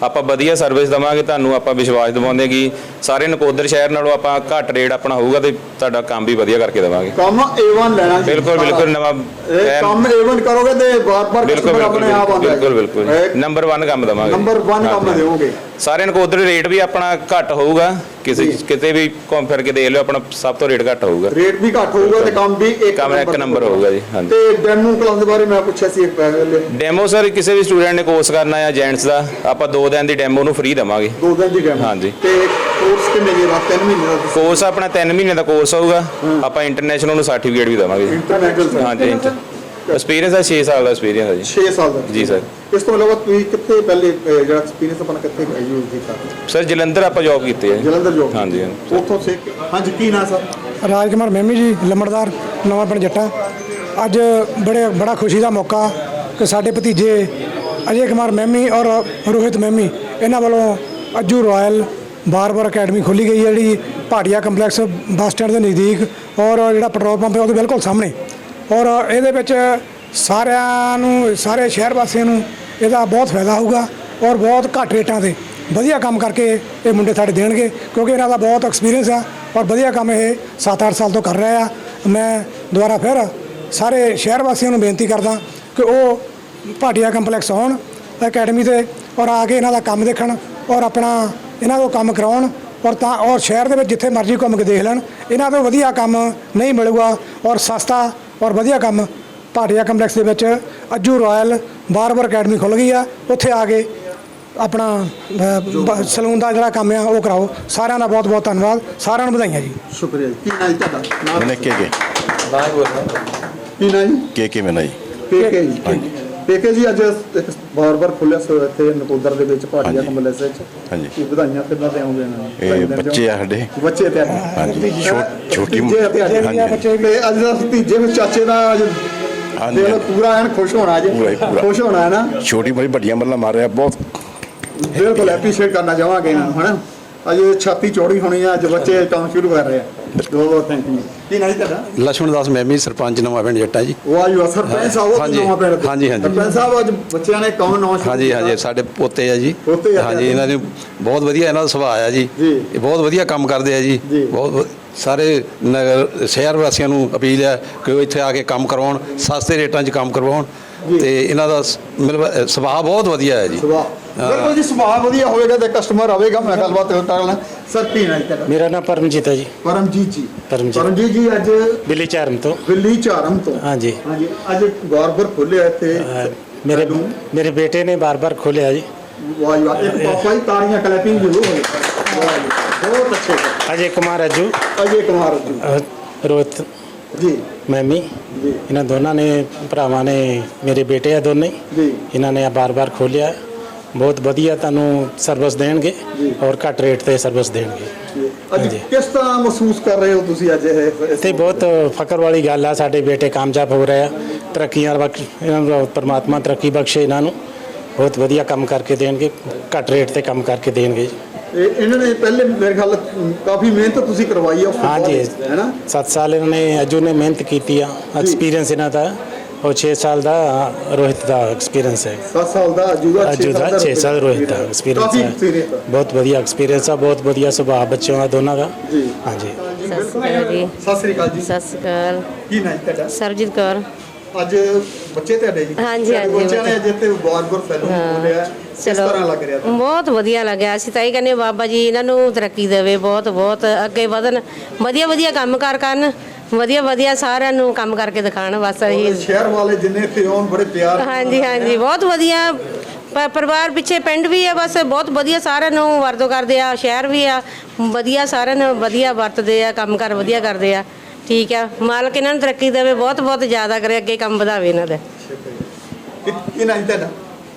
ਆਪਾਂ ਵਧੀਆ ਸਰਵਿਸ ਦਵਾਂਗੇ ਤੁਹਾਨੂੰ ਆਪਾਂ ਵਿਸ਼ਵਾਸ ਦਿਵਾਉਂਦੇ ਕਿ ਸਾਰੇ ਨਕੋਦਰ ਸ਼ਹਿਰ ਨਾਲੋਂ ਆਪਾਂ ਘੱਟ ਰੇਟ ਆਪਣਾ ਹੋਊਗਾ ਤੇ ਤੁਹਾਡਾ ਕੰਮ ਵੀ ਵਧੀਆ ਕਰਕੇ ਦਵਾਂਗੇ। ਕੰਮ A1 ਲੈਣਾ ਜੀ ਬਿਲਕੁਲ ਬਿਲਕੁਲ ਨਵਾਂ ਇਹ ਕੰਮ A1 ਕਰੋਗੇ ਤੇ ਬਾਰ-ਬਾਰ ਬਿਲਕੁਲ ਆਪਣੇ ਆਪ ਆਉਂਦਾ। ਬਿਲਕੁਲ ਬਿਲਕੁਲ। ਨੰਬਰ 1 ਕੰਮ ਦਵਾਂਗੇ। ਨੰਬਰ 1 ਕੰਮ ਹਾਂਜੀ। ਦਿਓਗੇ ਸਾਰੇ ਨਕੋਦਰ ਰੇਟ ਵੀ ਆਪਣਾ ਘੱਟ ਹੋਊਗਾ ਕਿਸੇ ਕਿਤੇ ਵੀ ਘੁੰਮ ਫਿਰ ਕੇ ਦੇਖ ਲਿਓ ਆਪਣਾ ਸਭ ਤੋਂ ਰੇਟ ਘੱਟ ਹੋਊਗਾ। ਰੇਟ ਵੀ ਘੱਟ ਹੋਊਗਾ ਤੇ ਕੰਮ ਵੀ ਇੱਕ ਕੰਮ ਇੱਕ ਨੰਬਰ ਹੋਊਗਾ ਜੀ ਹਾਂਜੀ। ਤੇ ਡੈਮੋ ਕਲਾਸ ਦੇ ਬਾਰੇ ਮੈਂ ਪੁੱਛਿਆ ਸੀ ਇੱਕ ਪਹਿਲੇ ਡੈਮੋ ਸਰ ਕਿਸੇ ਵੀ ਸਟੂਡੈਂਟ ਨੇ ਕੋਰਸ ਕਰਨਾ ਹੈ ਜੈਂਟਸ ਦਾ ਆਪਾਂ ਦੋ ਦਿਨ ਦੀ ਡੈਮੋ ਨੂੰ ਫ੍ਰੀ ਦਵਾਂਗੇ। ਦੋ ਦਿਨ ਦੀ ਡੈਮੋ ਹਾਂਜੀ। ਤੇ ਕੋਰਸ ਕਿੰਨੇ ਦੇ? ਬਾਅਦ 3 ਮਹੀਨੇ ਦਾ ਕੋਰਸ ਆਪਣਾ 3 ਮਹੀਨੇ ਦਾ ਕੋਰਸ ਹੋਊਗਾ। ਆਪਾਂ ਇੰਟਰਨੈਸ਼ਨਲ ਨੂੰ ਸਰਟੀਫਿਕੇਟ ਵੀ ਦਵਾਂਗੇ ਇੰਟਰਨੈਸ਼ਨਲ ਹਾਂਜੀ। ਐਕਸਪੀਰੀਅੰਸ ਹੈ 6 ਸਾਲ ਦਾ ਐਕਸਪੀਰੀਅੰਸ ਹੈ ਜੀ। 6 ਸਾਲ ਦਾ ਜੀ ਸਰ ਇਸ ਤੋਂ ਇਲਾਵਾ ਤੁਸੀਂ ਕਿੱਥੇ ਪਹਿਲੇ ਅਹ, ਜਿਹੜਾ ਐਕਸਪੀਰੀਅੰਸ ਆਪਣਾ ਕਿੱਥੇ ਯੂਜ਼ ਕੀਤਾ ਸਰ ਜਲੰਧਰ ਆਪਾਂ ਜੌਬ ਕੀਤੀ ਹੈ ਜੀ। ਜਲੰਧਰ ਜੋਬ ਹਾਂਜੀ, ਹਾਂਜੀ। ਉੱਥੋਂ ਸਿੱਖ ਹਾਂਜੀ ਕੀ ਨਾਂ ਸਰ ਰਾਜ ਕੁਮਾਰ ਮੈਮੀ ਜੀ ਲੰਮੜਦਾਰ ਨਵਾਂ ਪਿੰਡ ਜੱਟਾਂ। ਅੱਜ ਬੜੇ ਬੜਾ ਖੁਸ਼ੀ ਦਾ ਮੌਕਾ ਕਿ ਸਾਡੇ ਭਤੀਜੇ ਅਜੇ ਕੁਮਾਰ ਮੈਮੀ ਔਰ ਰੋਹਿਤ ਮੈਮੀ ਇਹਨਾਂ ਵੱਲੋਂ ਅੱਜੂ ਰਾਇਲ ਬਾਰਬਰ ਅਕੈਡਮੀ ਖੋਲੀ ਗਈ ਹੈ ਜਿਹੜੀ ਭਾਟੀਆ ਕੰਪਲੈਕਸ ਬੱਸ ਸਟੈਂਡ ਦੇ ਨਜ਼ਦੀਕ ਔਰ ਜਿਹੜਾ ਪੈਟਰੋਲ ਪੰਪ ਹੈ ਉਹਦੇ ਬਿਲਕੁਲ ਸਾਹਮਣੇ। ਔਰ ਇਹਦੇ ਵਿੱਚ ਸਾਰਿਆਂ ਨੂੰ, ਸਾਰੇ ਸ਼ਹਿਰ ਵਾਸੀਆਂ ਨੂੰ ਇਹਦਾ ਬਹੁਤ ਫਾਇਦਾ ਹੋਊਗਾ ਔਰ ਬਹੁਤ ਘੱਟ ਰੇਟਾਂ ਤੇ ਵਧੀਆ ਕੰਮ ਕਰਕੇ ਇਹ ਮੁੰਡੇ ਸਾਡੇ ਦੇਣਗੇ, ਕਿਉਂਕਿ ਇਹਨਾਂ ਦਾ ਬਹੁਤ ਐਕਸਪੀਰੀਅੰਸ ਆ ਔਰ ਵਧੀਆ ਕੰਮ ਇਹ 7-8 ਸਾਲ ਤੋਂ ਕਰ ਰਹੇ ਆ। ਮੈਂ ਦੁਬਾਰਾ ਫਿਰ ਸਾਰੇ ਸ਼ਹਿਰ ਵਾਸੀਆਂ ਨੂੰ ਬੇਨਤੀ ਕਰਦਾ ਕਿ ਉਹ ਭਾਟੀਆ ਕੰਪਲੈਕਸ ਆਉਣ, ਅਕੈਡਮੀ ਤੇ ਔਰ ਆ ਕੇ ਇਹਨਾਂ ਦਾ ਕੰਮ ਦੇਖਣ ਔਰ ਆਪਣਾ ਇਹਨਾਂ ਤੋਂ ਕੰਮ ਕਰਾਉਣ ਔਰ ਤਾਂ, ਔਰ ਸ਼ਹਿਰ ਦੇ ਵਿੱਚ ਜਿੱਥੇ ਮਰਜ਼ੀ ਘੁੰਮ ਕੇ ਦੇਖ ਲੈਣ, ਇਹਨਾਂ ਤੋਂ ਵਧੀਆ ਕੰਮ ਨਹੀਂ ਮਿਲੂਗਾ ਔਰ ਸਸਤਾ ਔਰ ਵਧੀਆ ਕੰਮ। ਭਾਟੀਆ ਕੰਪਲੈਕਸ ਦੇ ਵਿੱਚ ਅੱਜੂ ਰਾਇਲ ਬਾਰਬਰ ਅਕੈਡਮੀ ਖੁੱਲ ਗਈ ਆ। ਉੱਥੇ ਆ ਕੇ ਆਪਣਾ ਸਲੂਨ ਦਾ ਜਿਹੜਾ ਕੰਮ ਆ ਉਹ ਕਰਾਓ। ਸਾਰਿਆਂ ਦਾ ਬਹੁਤ ਬਹੁਤ ਧੰਨਵਾਦ। ਸਾਰਿਆਂ ਨੂੰ ਵਧਾਈਆਂ ਜੀ। ਸ਼ੁਕਰੀਆ ਜੀ। ਕੀ ਨਾਂ ਜੀ ਤੁਹਾਡਾ? ਨਾਮ ਮੈਨੇ ਕੇ ਕੇ। ਕੀ ਨਾਂ ਜੀ? ਕੇ ਕੇ ਮੈਨੇ ਜੀ। ਪੀਕੇ ਜੀ ਅੱਜ ਇੱਕ ਬਾਰ-ਬਾਰ ਖੁੱਲਿਆ ਸੋ ਇੱਥੇ ਨਕੋਦਰ ਦੇ ਵਿੱਚ ਭਾਟੀਆ ਹਾਂਜੀ। ਕੰਪਲੈਕਸ ਵਿੱਚ ਹਾਂਜੀ। ਕੀ ਵਧਾਈਆਂ ਕਿੱਦਾਂ ਦੇਵੋਗੇ ਇਹਨਾਂ ਨੂੰ ਇਹ। ਬੱਚੇ ਆ ਸਾਡੇ ਬੱਚੇ ਤੇ ਹਾਂਜੀ ਛੋ- ਛੋਟੀ ਭਤੀਜੇ ਅਤੇ ਅੱਜ ਹਾਂਜੀ, ਹਾਂਜੀ। ਤੇ ਅੱਜ ਦਾ ਭਤੀਜੇ ਵਿੱਚ ਚਾਚੇ ਦਾ ਅੱਜ ਹਾਂਜੀ। ਦੇਖ ਲਓ ਪੂਰਾ ਐਨ ਖੁਸ਼ ਹੋਣਾ ਅੱਜ ਪੂਰਾ ਹੀ ਪੂਰਾ। ਖੁਸ਼ ਹੋਣਾ ਹੈ ਨਾ ਛੋਟੀ ਬੜੀ ਵੱਡੀਆਂ ਮੱਲਾਂ ਮਾਰ ਰਿਹਾ ਬਹੁਤ ਬਿਲਕੁਲ ਐਪਰੀਸ਼ੀਏਟ ਕਰਨਾ ਚਾਹਾਂਗੇ ਇਹਨਾਂ ਨੂੰ ਹਨਾ ਅੱਜ ਛਾਤੀ ਚੌੜੀ ਹੋਣੀ ਆ ਅੱਜ ਬੱਚੇ ਕੰਮ ਸ਼ੁਰੂ ਕਰ ਰਹੇ ਆ ਬਹੁਤ ਦਾਸ ਮੈਮੀ ਸਰਪੰਚ ਨਵਾਂ ਪਿੰਡ ਜੱਟਾ ਜੀ। ਉਹ ਆਇਓ ਸਰਪੰਚ ਸਾਹਿਬ ਉਹ ਨਵਾਂ ਪਿੰਡ। ਹਾਂਜੀ, ਹਾਂਜੀ। ਸਰਪੰਚ ਸਾਹਿਬ ਅੱਜ ਬੱਚਿਆਂ ਨੇ ਕੌਣ ਨਵਾਂ ਸ਼ੁਰੂ ਹਾਂਜੀ ਹਾਂਜੀ ਸਾਡੇ ਪੋਤੇ ਆ ਜੀ। ਹਾਂਜੀ ਇਹਨਾਂ ਨੇ ਬਹੁਤ ਵਧੀਆ ਇਹਨਾਂ ਦਾ ਸੁਭਾਅ ਆ ਜੀ। ਇਹ ਬਹੁਤ ਵਧੀਆ ਕੰਮ ਕਰਦੇ ਆ ਜੀ। ਬਹੁਤ ਸਾਰੇ ਨਗਰ ਸ਼ਹਿਰ ਵਾਸੀਆਂ ਨੂੰ ਅਪੀਲ ਹੈ ਕਿ ਉਹ ਇੱਥੇ ਆ ਕੇ ਕੰਮ ਕਰਵਾਉਣ ਸਸਤੇ ਰੇਟਾਂ 'ਚ ਕੰਮ ਕਰਵਾਉਣ। ਤੇ ਇਹਨਾਂ ਦਾ ਮਤਲਬ ਸੁਭਾਅ ਬਹੁਤ ਵਧੀਆ ਹੈ ਜੀ। ਸੁਭਾਅ ਬਿਲਕੁਲ ਜੀ ਸੁਭਾਅ ਵਧੀਆ ਹੋਵੇਗਾ ਤੇ ਕਸਟਮਰ ਆਵੇਗਾ ਮੈਂ ਗੱਲਬਾਤ ਕਰ ਲਾਂ। ਸਰ ਕੀ ਨਹੀਂ ਤੁਹਾਡਾ ਮੇਰਾ ਨਾਮ ਪਰਮਜੀਤ ਹੈ ਜੀ। ਪਰਮਜੀਤ ਜੀ। ਪਰਮਜੀਤ। ਪਰਮਜੀਤ ਜੀ ਅੱਜ ਬਿੱਲੀ ਚਾਰਮ ਤੋਂ। ਦਿੱਲੀ ਚਾਰਮ ਤੋਂ। ਹਾਂਜੀ। ਹਾਂਜੀ ਅੱਜ ਗੌਰਬਰ ਖੁੱਲਿਆ ਇੱਥੇ। ਮੇਰੇ। ਮੇਰੇ ਬੇਟੇ ਨੇ ਬਾਰ-ਬਾਰ ਖੋਲਿਆ ਜੀ। ਵਾਹ ਵਾਹ ਇੱਕ ਪਾਪਾ ਜੀ ਤਾੜੀਆਂ ਕਲੈਪਿੰਗ ਜ਼ਰੂਰ ਜੀ, ਬਹੁਤ ਅੱਛੇ। ਅਜੇ ਕੁਮਾਰ ਅਜੂ ਅਜੇ ਕੁਮਾਰ ਜੀ ਅ, ਰੋਹਿਤ। ਜੀ। ਮੈਮੀ। ਜੀ। ਇਹਨਾਂ ਦੋਨਾਂ ਨੇ ਭਰਾਵਾਂ ਨੇ ਮੇਰੇ ਬੇਟੇ ਆ ਦੋਨੇ। ਹੀ। ਜੀ। ਇਹਨਾਂ ਨੇ ਆ ਬਾਰ-ਬਾਰ ਖੋਲਿਆ। ਬਹੁਤ ਵਧੀਆ ਤੁਹਾਨੂੰ ਸਰਵਿਸ ਦੇਣਗੇ ਔਰ ਘੱਟ ਰੇਟ ਤੇ ਸਰਵਿਸ ਦੇਣਗੇ। ਅੱਜ। ਕਿਸ ਤਰ੍ਹਾਂ ਮਹਿਸੂਸ ਕਰ ਰਹੇ ਹੋ ਤੁਸੀਂ ਅੱਜ ਇਹ ਤੇ ਬਹੁਤ ਫਖਰ ਵਾਲੀ ਗੱਲ ਆ ਸਾਡੇ ਬੇਟੇ ਕਾਮਯਾਬ ਹੋ ਰਹੇ ਆ। ਤਰੱਕੀਆਂ ਇਹਨਾਂ ਨੂੰ ਪਰਮਾਤਮਾ ਤਰੱਕੀ ਬਖਸ਼ੇ ਇਹਨਾਂ ਨੂੰ। ਬਹੁਤ ਵਧੀਆ ਕੰਮ ਕਰਕੇ ਦੇਣਗੇ ਘੱਟ ਰੇਟ ਤੇ ਕੰਮ ਕਰਕੇ ਦੇਣਗੇ ਇਹ ਇਹਨਾਂ ਨੇ ਪਹਿਲੇ ਮੇਰੇ ਖਿਆਲ ਕਾਫੀ ਮਿਹਨਤ ਤੁਸੀਂ ਕਰਵਾਈ ਬਾਅਦ, ਹਾਂਜੀ। ਹੈ ਨਾ? 7 ਸਾਲ ਇਹਨਾਂ ਨੇ ਅਜੂ ਨੇ ਮਿਹਨਤ ਕੀਤੀ ਆ ਐਕਸਪੀਰੀਅੰਸ ਇਹਨਾਂ ਦਾ। ਉਹ 6 ਸਾਲ ਦਾ ਰੋਹਿਤ ਦਾ ਐਕਸਪੀਰੀਅੰਸ ਹੈ। 7 ਸਾਲ ਦਾ ਅਜੂਗਾ ਅਜੂ ਦਾ 6 ਸਾਲ ਰੋਹਿਤ ਦਾ ਐਕਸਪੀਰੀਅੰਸ ਹੈ। ਬਹੁਤ ਵਧੀਆ ਐਕਸਪੀਰੀਅੰਸ ਆ ਬਹੁਤ ਵਧੀਆ ਸੁਭਾਅ ਬੱਚਿਆਂ ਦਾ ਦੋਨਾਂ ਦਾ। ਜੀ। ਹਾਂਜੀ। ਸਤਿ ਸ਼੍ਰੀ ਅਕਾਲ ਜੀ। ਸਤਿ ਸ੍ਰੀ ਅਕਾਲ ਜੀ। ਸਤਿ ਸ਼੍ਰੀ ਅਕਾਲ। ਕੀ ਨਾਂ ਜੀ ਤੁਹਾਡਾ? ਸਰਜੀਤ ਕੌਰ। ਅੱਜ ਬੱਚੇ ਤੁਹਾਡੇ ਜੀ। ਹਾਂਜੀ, ਹਾਂਜੀ, ਬੱਚਿਆਂ ਨੇ ਇੱਥੇ ਬਾਰਬਰ ਖੋਲਿਆ ਕਿਸ ਚਲੋ? ਬਹੁਤ ਵਧੀਆ ਲੱਗਿਆ। ਅਸੀਂ ਤਾਂ ਇਹ ਕਹਿੰਦੇ ਬਾਬਾ ਜੀ ਇਹਨਾਂ ਨੂੰ ਤਰੱਕੀ ਦੇਵੇ ਬਹੁਤ ਬਹੁਤ ਅੱਗੇ ਵਧਣ ਵਧੀਆ ਵਧੀਆ ਕੰਮਕਾਰ ਕਰਨ। ਵਧੀਆ ਵਧੀਆ ਸਾਰਿਆਂ ਨੂੰ ਕੰਮ ਕਰਕੇ ਦਿਖਾਣ ਬਸ ਇਹੀ। ਸ਼ਹਿਰ ਵਾਲੇ ਜਿੰਨੇ ਇੱਥੇ ਆਉਣ ਬੜੇ ਪਿਆਰ ਹਾਂਜੀ ਹਾਂਜੀ ਬਹੁਤ ਵਧੀਆ। ਪ- ਪਰਿਵਾਰ ਪਿੱਛੇ ਪਿੰਡ ਵੀ ਆ ਬਸ ਬਹੁਤ ਵਧੀਆ ਸਾਰਿਆਂ ਨੂੰ ਵਰਤੋਂ ਕਰਦੇ ਆ ਸ਼ਹਿਰ ਵੀ ਆ ਵਧੀਆ ਸਾਰਿਆਂ ਨੂੰ ਵਧੀਆ ਵਰਤਦੇ ਆ ਕੰਮਕਾਰ ਵਧੀਆ ਕਰਦੇ ਆ। ਠੀਕ ਆ ਮਾਲਕ ਇਹਨਾਂ ਨੂੰ ਤਰੱਕੀ ਦੇਵੇ ਬਹੁਤ ਬਹੁਤ ਜ਼ਿਆਦਾ ਕਰੇ ਅੱਗੇ ਕੰਮ ਵਧਾਵੇ ਇਹਨਾਂ ਦਾ। ਕੀ- ਕੀ ਨਾਂ ਜੀ ਤੁਹਾਡਾ?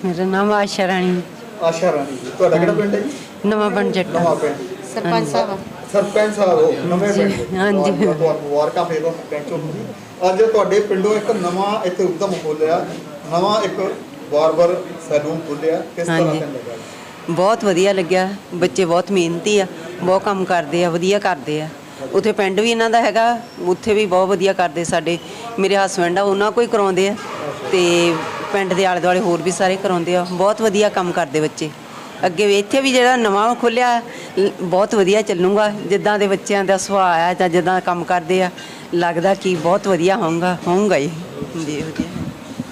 ਮੇਰਾ ਨਾਮ ਆਸ਼ਾ ਰਾਣੀ। ਆਸ਼ਾ ਰਾਣੀ ਜੀ ਤੁਹਾਡਾ ਕਿਹੜਾ ਪਿੰਡ ਹੈ ਜੀ? ਨਵਾਂ ਬਣ ਜੱਟਾ। ਨਵਾਂ ਪਿੰਡ। ਸਰਪੰਚ ਸਾਹਿਬ। ਸਰਪੰਚ ਸਾਹਿਬ ਹੋ ਨਵੇਂ ਪਿੰਡ। ਹਾਂਜੀ। ਬਹੁਤ- ਮੁਬਾਰਕਾਂ ਫੇਰ ਸਰਪੰਚ ਤੁਸੀਂ। ਅੱਜ ਤੁਹਾਡੇ ਪਿੰਡੋਂ ਇੱਕ ਨਵਾਂ ਇੱਥੇ ਉਦਮ ਖੋਲਿਆ ਨਵਾਂ ਇੱਕ ਬਾਰਬਰ ਸੈਲੂਨ ਖੋਲਿਆ। ਕਿਸ ਤਰ੍ਹਾਂ ਲੱਗਾ ਬਹੁਤ ਵਧੀਆ ਲੱਗਿਆ। ਬੱਚੇ ਬਹੁਤ ਮਿਹਨਤੀ ਆ ਬਹੁਤ ਕੰਮ ਕਰਦੇ ਆ ਵਧੀਆ ਕਰਦੇ ਆ। ਉੱਥੇ ਪਿੰਡ ਵੀ ਇਹਨਾਂ ਦਾ ਹੈਗਾ ਉੱਥੇ ਵੀ ਬਹੁਤ ਵਧੀਆ ਕਰਦੇ ਸਾਡੇ। ਮੇਰੇ ਹਸਬੰਡ ਆ ਉਹਨਾਂ ਕੋਈ ਕਰਾਉਂਦੇ ਆ। ਤੇ ਪਿੰਡ ਦੇ ਆਲੇ ਦੁਆਲੇ ਹੋਰ ਵੀ ਸਾਰੇ ਕਰਾਉਂਦੇ ਆ। ਬਹੁਤ ਵਧੀਆ ਕੰਮ ਕਰਦੇ ਬੱਚੇ। ਅੱਗੇ ਵੀ ਇੱਥੇ ਵੀ ਜਿਹੜਾ ਨਵਾਂ ਖੋਲਿਆ ਬਹੁਤ ਵਧੀਆ ਚੱਲੂਗਾ। ਜਿੱਦਾਂ ਦੇ ਬੱਚਿਆਂ ਦਾ ਸੁਭਾਅ ਆ ਜਾਂ ਜਿੱਦਾਂ ਕੰਮ ਕਰਦੇ ਆ ਲੱਗਦਾ ਕਿ ਬਹੁਤ ਵਧੀਆ ਹੋਊਗਾ ਹੋਊਗਾ ਹੀ ਜੀ ਵਧੀਆ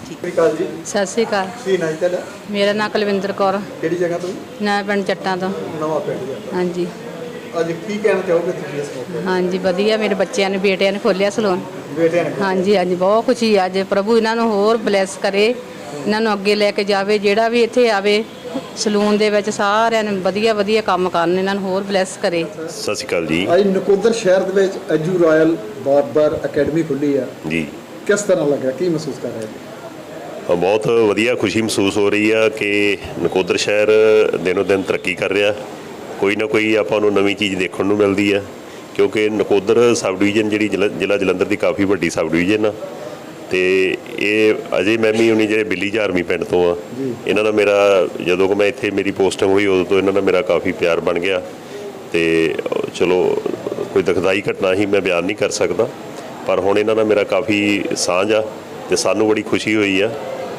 ਸਤਿ ਸ਼੍ਰੀ ਅਕਾਲ ਜੀ। ਸਤਿ ਸ਼੍ਰੀ ਅਕਾਲ। ਕੀ ਨਾਂ ਜੀ ਤੁਹਾਡਾ? ਮੇਰਾ ਨਾਂ ਕੁਲਵਿੰਦਰ ਕੌਰ। ਕਿਹੜੀ ਜਗ੍ਹਾ ਤੋਂ ਨਾ ਪਿੰਡ ਚੱਟਾਂ ਤੋਂ। ਨਵਾਂ ਪਿੰਡ ਜੀ ਹਾਂਜੀ। ਅੱਜ ਕੀ ਕਹਿਣਾ ਚਾਹੋਗੇ ਤੁਸੀਂ ਇਸ ਮੌਕੇ? ਤੇ? ਹਾਂਜੀ ਵਧੀਆ। ਮੇਰੇ ਬੱਚਿਆਂ ਨੇ ਬੇਟਿਆਂ ਨੇ ਖੋਲਿਆ ਸਲੂਨ। ਬੇਟਿਆਂ ਨੇ ਹਾਂਜੀ ਹਾਂਜੀ ਬਹੁਤ ਖੁਸ਼ੀ ਅੱਜ ਪ੍ਰਭੂ ਇਹਨਾਂ ਨੂੰ ਹੋਰ ਬਲੈਸ ਕਰੇ ਇਹਨਾਂ ਨੂੰ ਅੱਗੇ ਲੈ ਕੇ ਜਾਵੇ ਜਿਹੜਾ ਵੀ ਇੱਥੇ ਆਵੇ। ਸਲੂਨ ਦੇ ਵਿੱਚ ਸਾਰਿਆਂ ਨੂੰ ਵਧੀਆ ਵਧੀਆ ਕੰਮ ਕਰਨ ਇਹਨਾਂ ਨੂੰ ਹੋਰ ਬਲੈਸ ਕਰੇ। ਸਤਿ ਸ਼੍ਰੀ ਅਕਾਲ ਜੀ। ਅੱਜ ਨਕੋਦਰ ਸ਼ਹਿਰ ਦੇ ਵਿੱਚ ਅਜੂ ਰਾਇਲ ਬਾਰਬਰ ਅਕੈਡਮੀ ਖੁੱਲੀ ਆ। ਜੀ। ਕਿਸ ਤਰ੍ਹਾਂ ਲੱਗ? ਰਿਹਾ ਕੀ ਮਹਿਸੂਸ ਕਰ ਰਹੇ ਹੋ? ਬਹੁਤ ਵਧੀਆ ਖੁਸ਼ੀ ਮਹਿਸੂਸ ਹੋ ਰਹੀ ਆ ਕਿ ਨਕੋਦਰ ਸ਼ਹਿਰ ਦਿਨੋ ਦਿਨ ਤਰੱਕੀ ਕਰ ਰਿਹਾ। ਕੋਈ ਨਾ ਕੋਈ ਆਪਾਂ ਨੂੰ ਨਵੀਂ ਚੀਜ਼ ਦੇਖਣ ਨੂੰ ਮਿਲਦੀ ਆ ਕਿਉਂਕਿ ਨਕੋਦਰ ਸਬ ਡਿਵੀਜ਼ਨ ਜਿਹੜੀ ਜ਼ਿਲ੍ਹਾ ਜ਼ਿਲ੍ਹਾ ਜਲੰਧਰ ਦੀ ਕਾਫੀ ਵੱਡੀ ਸਬ ਡਿਵੀਜ਼ਨ ਆ। ਤੇ ਇਹ ਅਜੇ ਮੈਮੀ ਹੁਣੀ ਜਿਹੜੇ ਬਿੱਲੀ ਜਾਰਮੀ ਪਿੰਡ ਤੋਂ ਆ ਇਹਨਾਂ ਦਾ ਮੇਰਾ ਜਦੋਂ ਕਿ ਮੈਂ ਇੱਥੇ ਮੇਰੀ ਪੋਸਟਿੰਗ ਹੋਈ ਉਦੋਂ ਤੋਂ ਇਹਨਾਂ ਦਾ ਮੇਰਾ ਕਾਫੀ ਪਿਆਰ ਬਣ ਗਿਆ। ਤੇ ਚਲੋ ਕੋਈ ਦੁਖਦਾਈ ਘਟਨਾ ਹੀ ਮੈਂ ਬਿਆਨ ਨਹੀਂ ਕਰ ਸਕਦਾ ਪਰ ਹੁਣ ਇਹਨਾਂ ਦਾ ਮੇਰਾ ਕਾਫੀ ਸਾਂਝ ਆ ਤੇ ਸਾਨੂੰ ਬੜੀ ਖੁਸ਼ੀ ਹੋਈ ਆ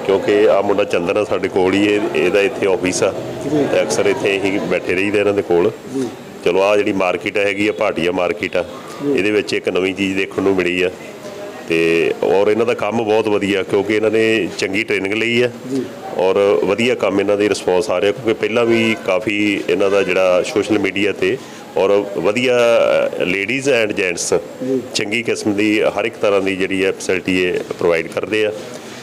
ਕਿਉਂਕਿ ਆ ਮੁੰਡਾ ਚੰਦਨ ਆ ਸਾਡੇ ਕੋਲ ਹੀ ਇਹ- ਇਹਦਾ ਇੱਥੇ ਆਫਿਸ ਆ ਤੇ ਅਕਸਰ ਇੱਥੇ ਹੀ ਬੈਠੇ ਰਹੀਦਾ ਇਹਨਾਂ ਦੇ ਕੋਲ। ਚਲੋ ਆ ਜਿਹੜੀ ਮਾਰਕੀਟ ਹੈਗੀ ਆ ਭਾਟੀਆ ਮਾਰਕੀਟ ਆ ਇਹਦੇ ਵਿੱਚ ਇੱਕ ਨਵੀਂ ਚੀਜ਼ ਦੇਖਣ ਨੂੰ ਮਿਲੀ ਆ। ਤੇ ਔਰ ਇਹਨਾਂ ਦਾ ਕੰਮ ਬਹੁਤ ਵਧੀਆ ਕਿਉਂਕਿ ਇਹਨਾਂ ਨੇ ਚੰਗੀ ਟ੍ਰੇਨਿੰਗ ਲਈ ਆ ਔਰ ਵਧੀਆ ਕੰਮ ਇਹਨਾਂ ਦੇ ਰਿਸਪੌਂਸ ਆ ਰਿਹਾ ਕਿਉਂਕਿ ਪਹਿਲਾਂ ਵੀ ਕਾਫੀ ਇਹਨਾਂ ਦਾ ਜਿਹੜਾ ਸੋਸ਼ਲ ਮੀਡੀਆ ਤੇ ਔਰ ਵਧੀਆ ਲੇਡੀਜ਼ ਐਂਡ ਜੈਂਟਸ ਚੰਗੀ ਕਿਸਮ ਦੀ ਹਰ ਇੱਕ ਤਰ੍ਹਾਂ ਦੀ ਜਿਹੜੀ ਹੈ ਫੈਸਿਲਿਟੀ ਇਹ ਪ੍ਰੋਵਾਈਡ ਕਰਦੇ ਆ।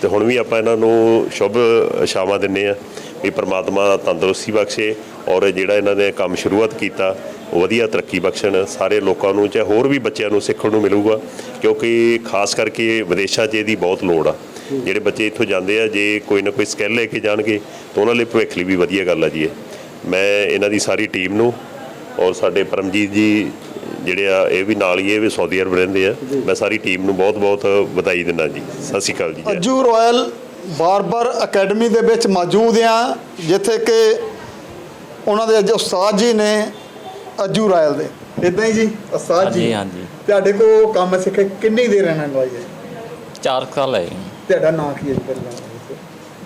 ਤੇ ਹੁਣ ਵੀ ਆਪਾਂ ਇਹਨਾਂ ਨੂੰ ਸ਼ੁਭ ਸ਼ਾਮਾਂ ਦਿੰਨੇ ਆ ਵੀ ਪ੍ਰਮਾਤਮਾ ਤੰਦਰੁਸਤੀ ਬਖਸ਼ੇ ਔਰ ਜਿਹੜਾ ਇਹਨਾਂ ਨੇ ਕੰਮ ਸ਼ੁਰੂਆਤ ਕੀਤਾ ਵਧੀਆ ਤਰੱਕੀ ਬਖਸ਼ਣ ਸਾਰੇ ਲੋਕਾਂ ਨੂੰ ਚਾਹੇ ਹੋਰ ਵੀ ਬੱਚਿਆਂ ਨੂੰ ਸਿੱਖਣ ਨੂੰ ਮਿਲੂਗਾ, ਕਿਉਂਕਿ ਖਾਸ ਕਰਕੇ ਵਿਦੇਸ਼ਾਂ 'ਚ ਇਹਦੀ ਬਹੁਤ ਲੋੜ ਆ। ਜਿਹੜੇ ਬੱਚੇ ਇੱਥੋਂ ਜਾਂਦੇ ਆ, ਜੇ ਕੋਈ ਨਾ ਕੋਈ ਸਕਿੱਲ ਲੈ ਕੇ ਜਾਣਗੇ, ਤਾਂ ਉਹਨਾਂ ਲਈ ਭਵਿੱਖ ਲਈ ਵੀ ਵਧੀਆ ਗੱਲ ਆ ਜੀ ਇਹ। ਮੈਂ ਇਹਨਾਂ ਦੀ ਸਾਰੀ ਟੀਮ ਨੂੰ ਔਰ ਸਾਡੇ ਪਰਮਜੀਤ ਜੀ ਜਿਹੜੇ ਆ, ਇਹ ਵੀ ਨਾਲ ਹੀ ਇਹ ਵੀ ਸਾਊਦੀ ਅਰਬ ਰਹਿੰਦੇ ਆ, ਮੈਂ ਸਾਰੀ ਟੀਮ ਨੂੰ ਬਹੁਤ-ਬਹੁਤ ਵਧਾਈ ਦਿੰਦਾ ਜੀ। ਸਤਿ ਸ਼੍ਰੀ ਅਕਾਲ ਜੀ, ਜੈ ਅਜੂ ਰਾਇਲ ਬਾਰਬਰ ਅਕੈਡਮੀ ਦੇ ਵਿੱਚ ਮੌਜੂਦ ਆ, ਜਿੱਥੇ ਕਿ ਉਹਨਾਂ ਦੇ ਅੱਜ ਉਸਤਾਦ ਜੀ ਨੇ ਅਜੂ ਰਾਇਲ ਦੇ। ਇਦਾਂ ਹੀ ਜੀ? ਉਸਤਾਦ ਜੀ। ਹਾਂਜੀ ਹਾਂਜੀ। ਤੁਹਾਡੇ ਕੋਲ ਕੰਮ ਸਿੱਖੇ ਕਿੰਨੀ ਦੇਰ ਨੂੰ ਆਈ ਹੈ 4 ਸਾਲ ਹੈ ਤੁਹਾਡਾ ਨਾਂ ਕੀ ਹੈ ਜੀ ਪਹਿਲਾਂ।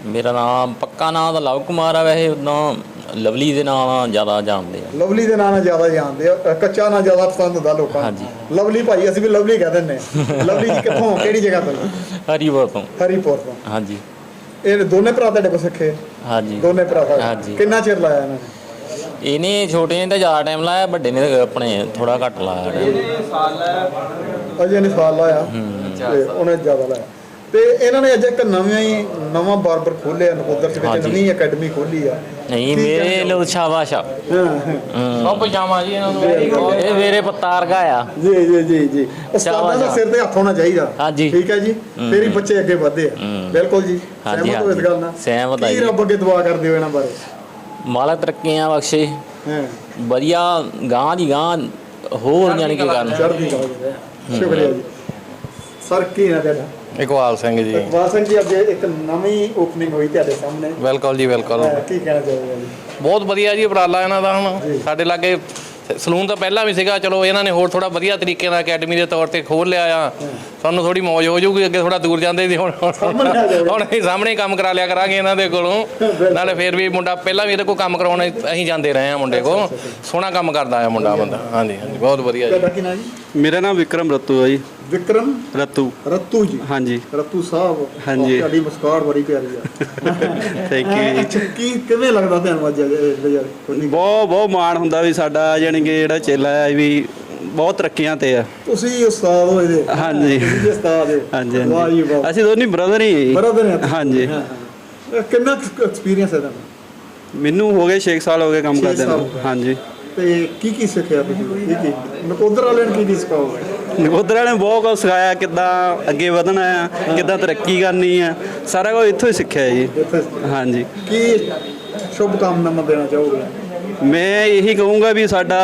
ਮੇਰਾ ਨਾਮ ਪੱਕਾ ਨਾਮ ਤਾਂ ਲਵ ਕੁਮਾਰ ਆ ਵੈਸੇ ਉਦੋਂ ਲਵਲੀ ਦੇ ਨਾਮ ਨਾਲ ਜ਼ਿਆਦਾ ਜਾਣਦੇ ਆ। ਲਵਲੀ ਦੇ ਨਾਂ ਨਾਲ ਜ਼ਿਆਦਾ ਜਾਣਦੇ ਆ। ਅ, ਕੱਚਾ ਨਾਂ ਜ਼ਿਆਦਾ ਪਸੰਦ ਹੁੰਦਾ ਲੋਕਾਂ ਨੂੰ। ਹਾਂਜੀ। ਲਵਲੀ ਭਾਈ ਅਸੀਂ ਵੀ ਲਵਲੀ ਕਹਿ ਹਾਂ। ਲਵਲੀ ਜੀ ਕਿੱਥੋਂ ਕਿਹੜੀ ਜਗ੍ਹਾ ਤੋਂ? ਹਰੀਪੁਰ ਤੋਂ। ਹਰੀਪੁਰ ਤੋਂ। ਹਾਂਜੀ। ਇਹ ਦੋਨੇ ਭਰਾ ਤੁਹਾਡੇ ਕੋਲ ਸਿੱਖੇ? ਹਾਂਜੀ। ਦੋਨੇ ਭਰਾ? ਹਾਂਜੀ। ਕਿੰਨਾ ਚਿਰ ਲਾਇਆ ਇਹਨਾਂ ਨੇ? ਇਹਨੇ ਛੋਟੇ ਨੇ ਤਾਂ ਜ਼ਿਆਦਾ ਟਾਈਮ ਲਾਇਆ ਵੱਡੇ ਨੇ ਤਾਂ ਆਪਣੇ ਥੋੜਾ ਘੱਟ ਲਾਇਆ time। ਅਜੇ ਨਹੀਂ ਸਾਲ ਲਾਇਆ ਤੇ ਉਹਨੇ ਜ਼ਿਆਦਾ ਲਾਇਆ। ਤੇ ਇਹਨਾਂ ਨੇ ਅੱਜ ਇੱਕ ਨਵਾਂ ਹੀ ਨਵਾਂ ਬਾਰਬਰ ਖੋਲਿਆ ਨਕੋਦਰ ਦੇ ਵਿੱਚ ਹਾਂਜੀ। ਨਵੀਂ ਅਕੈਡਮੀ ਖੋਲੀ ਆ। ਨਹੀਂ ਕੀ ਮੇਰੇ ਲੋ ਸ਼ਾਬਾਸ਼ਾ ਹਾਂ ਹਾਂ। ਸਭ ਪਛਾਵਾਂ ਜੀ ਇਹਨਾਂ ਨੂੰ। ਇਹ ਮੇਰੇ ਪੱਤਾਰ ਆ। ਜੀ ਜੀ ਜੀ ਜੀ। ਉਸਤਾਦਾਂ ਦਾ। ਸਿਰ ਤੇ ਹੱਥ ਹੋਣਾ ਚਾਹੀਦਾ। ਹਾਂਜੀ। ਠੀਕ ਹੈ ਜੀ? ਫੇਰ ਹੀ ਬੱਚੇ ਅੱਗੇ ਵਧਦੇ ਆ। ਹੂੰ। ਬਿਲਕੁਲ ਜੀ। ਹਾਂਜੀ, ਸਹਿਮਤ ਹੋ ਇਸ ਹਾਂਜੀ। ਗੱਲ ਨਾਲ। ਸਹਿਮਤ ਆ ਕੀ ਜੀ। ਰੱਬ ਅੱਗੇ ਦੁਆ ਕਰਦੇ ਹੋ ਇਹਨਾਂ ਬਾਰੇ? ਮਾਲਕ ਤਰੱਕੀਆਂ ਬਖਸ਼ੇ। ਹਾਂ। ਵਧੀਆ ਗਾਂ ਦੀ ਗਾਂ ਹੋਰ ਯਾਨੀ ਕਿ ਕਰਨ। ਚੜ੍ਹਦੀ ਕਲਾ ਜੀ ਸ਼ੁਕਰੀਆ ਜੀ। ਸਰ ਕੀ ਨਾ ਤੁਹਾਡਾ? ਇਕਬਾਲ ਸਿੰਘ ਜੀ। ਇਕਬਾਲ ਸਿੰਘ ਜੀ ਅੱਜ ਇੱਕ ਨਵੀਂ ਓਪਨਿੰਗ ਹੋਈ ਤੁਹਾਡੇ ਸਾਹਮਣੇ। ਵੈਲਕਮ ਜੀ ਵੈਲਕਮ ਕੀ ਕਹਿਣਾ ਚਾਹੋਗੇ? ਜੀ ਬਹੁਤ ਵਧੀਆ ਜੀ ਉਪਰਾਲਾ ਇਹਨਾਂ ਦਾ ਹੁਣ। ਸਾਡੇ ਲਾਗੇ ਸਲੂਨ ਤਾਂ ਪਹਿਲਾਂ ਵੀ ਸੀਗਾ ਚਲੋ ਇਹਨਾਂ ਨੇ ਹੋਰ ਥੋੜਾ ਵਧੀਆ ਤਰੀਕੇ ਨਾਲ ਅਕੈਡਮੀ ਦੇ ਤੌਰ ਤੇ ਖੋਲ ਲਿਆ ਆ। ਸਾਨੂੰ ਥੋੜੀ ਮੌਜ ਹੋ ਜਾਊਗੀ ਅੱਗੇ ਥੋੜਾ ਦੂਰ ਜਾਂਦੇ ਸੀ ਹੁਣ। ਹੁਣ ਅਸੀਂ ਸਾਹਮਣੇ ਕੰਮ ਕਰਾ ਲਿਆ ਕਰਾਂਗੇ ਇਹਨਾਂ ਦੇ ਕੋਲੋਂ। ਨਾਲੇ ਫੇਰ ਵੀ ਮੁੰਡਾ ਪਹਿਲਾਂ ਵੀ ਇਹਦੇ ਕੋਲ ਕੰਮ ਕਰਾਉਣ ਅਸੀਂ ਜਾਂਦੇ ਰਹੇ ਆ ਮੁੰਡੇ ਕੋਲ। ਸੋਹਣਾ ਕੰਮ ਕਰਦਾ ਆ ਮੁੰਡਾ ਬੰਦਾ। ਹਾਂਜੀ ਹਾਂਜੀ ਬਹੁਤ ਵਧੀਆ ਜੀ। ਮੇਰਾ ਨਾਮ ਵਿਕਰਮ ਰੱਤੂ ਹੈ ਜੀ। ਵਿਕਰਮ ਰੱਤੂ। ਰੱਤੂ ਜੀ। ਹਾਂਜੀ। ਰੱਤੂ ਸਾਹਿਬ ਹਾਂਜੀ। ਤੁਹਾਡੀ ਮੁਸਕਾਨ ਬੜੀ ਪਿਆਰੀ ਆ। ਥੈਂਕ ਯੂ ਜੀ। ਕੀ ਕਿਵੇਂ ਲੱਗਦਾ ਤੁਹਾਨੂੰ ਅੱਜ ਬਹੁਤ ਬਹੁਤ ਮਾਣ ਹੁੰਦਾ ਵੀ ਸਾਡਾ ਜਾਣੀ ਕਿ ਜਿਹੜਾ ਚੇਲਾ ਹੈ ਵੀ ਬਹੁਤ ਤਰੱਕੀਆਂ ਤੇ ਆ। ਤੁਸੀਂ ਉਸਤਾਦ ਹੋ ਇਹਦੇ। ਹਾਂਜੀ। ਤੁਸੀਂ ਉਸਤਾਦ ਹੋ। ਹਾਂਜੀ ਵਾਹ ਜੀ ਹਾਂਜੀ ਵਾਹ। ਅਸੀਂ ਦੋਨੇ ਬ੍ਰਦਰ ਹੀ? ਹਾਂਜੀ। ਹਾਂ, ਹਾਂ। ਇਹ ਕਿੰਨਾ ਐਕਸਪੀਰੀਅੰਸ ਹੈ ਤੁਹਾਨੂੰ? ਮੈਨੂੰ ਹੋ ਗਏ 6 ਸਾਲ ਹੋ ਗਏ ਕੰਮ ਕਰਦੇ ਨੂੰ। ਹਾਂਜੀ। ਤੇ ਕੀ ਕੀ ਸਿੱਖਿਆ ਤੁਸੀਂ? ਕੀ ਕੀ? ਨਕੋਦਰ ਵਾਲਿਆਂ ਨੇ ਕੀ ਕੀ ਸਿਖਾਓਗੇ ਨਕੋਦਰ ਵਾਲਿਆਂ ਨੇ ਬਹੁਤ ਕੁਝ ਸਿਖਾਇਆ ਕਿੱਦਾਂ ਅੱਗੇ ਵਧਣਾ ਆ ਕਿੱਦਾਂ ਤਰੱਕੀ ਕਰਨੀ ਆ ਸਾਰਾ ਕੁਝ ਇੱਥੋਂ ਹੀ ਸਿੱਖਿਆ ਜੀ। ਹਾਂਜੀ। ਕੀ ਸ਼ੁਭ ਕਾਮਨਾਵਾਂ ਦੇਣਾ ਚਾਹੋਗੇ? ਮੈਂ ਇਹੀ ਕਹੂੰਗਾ ਵੀ ਸਾਡਾ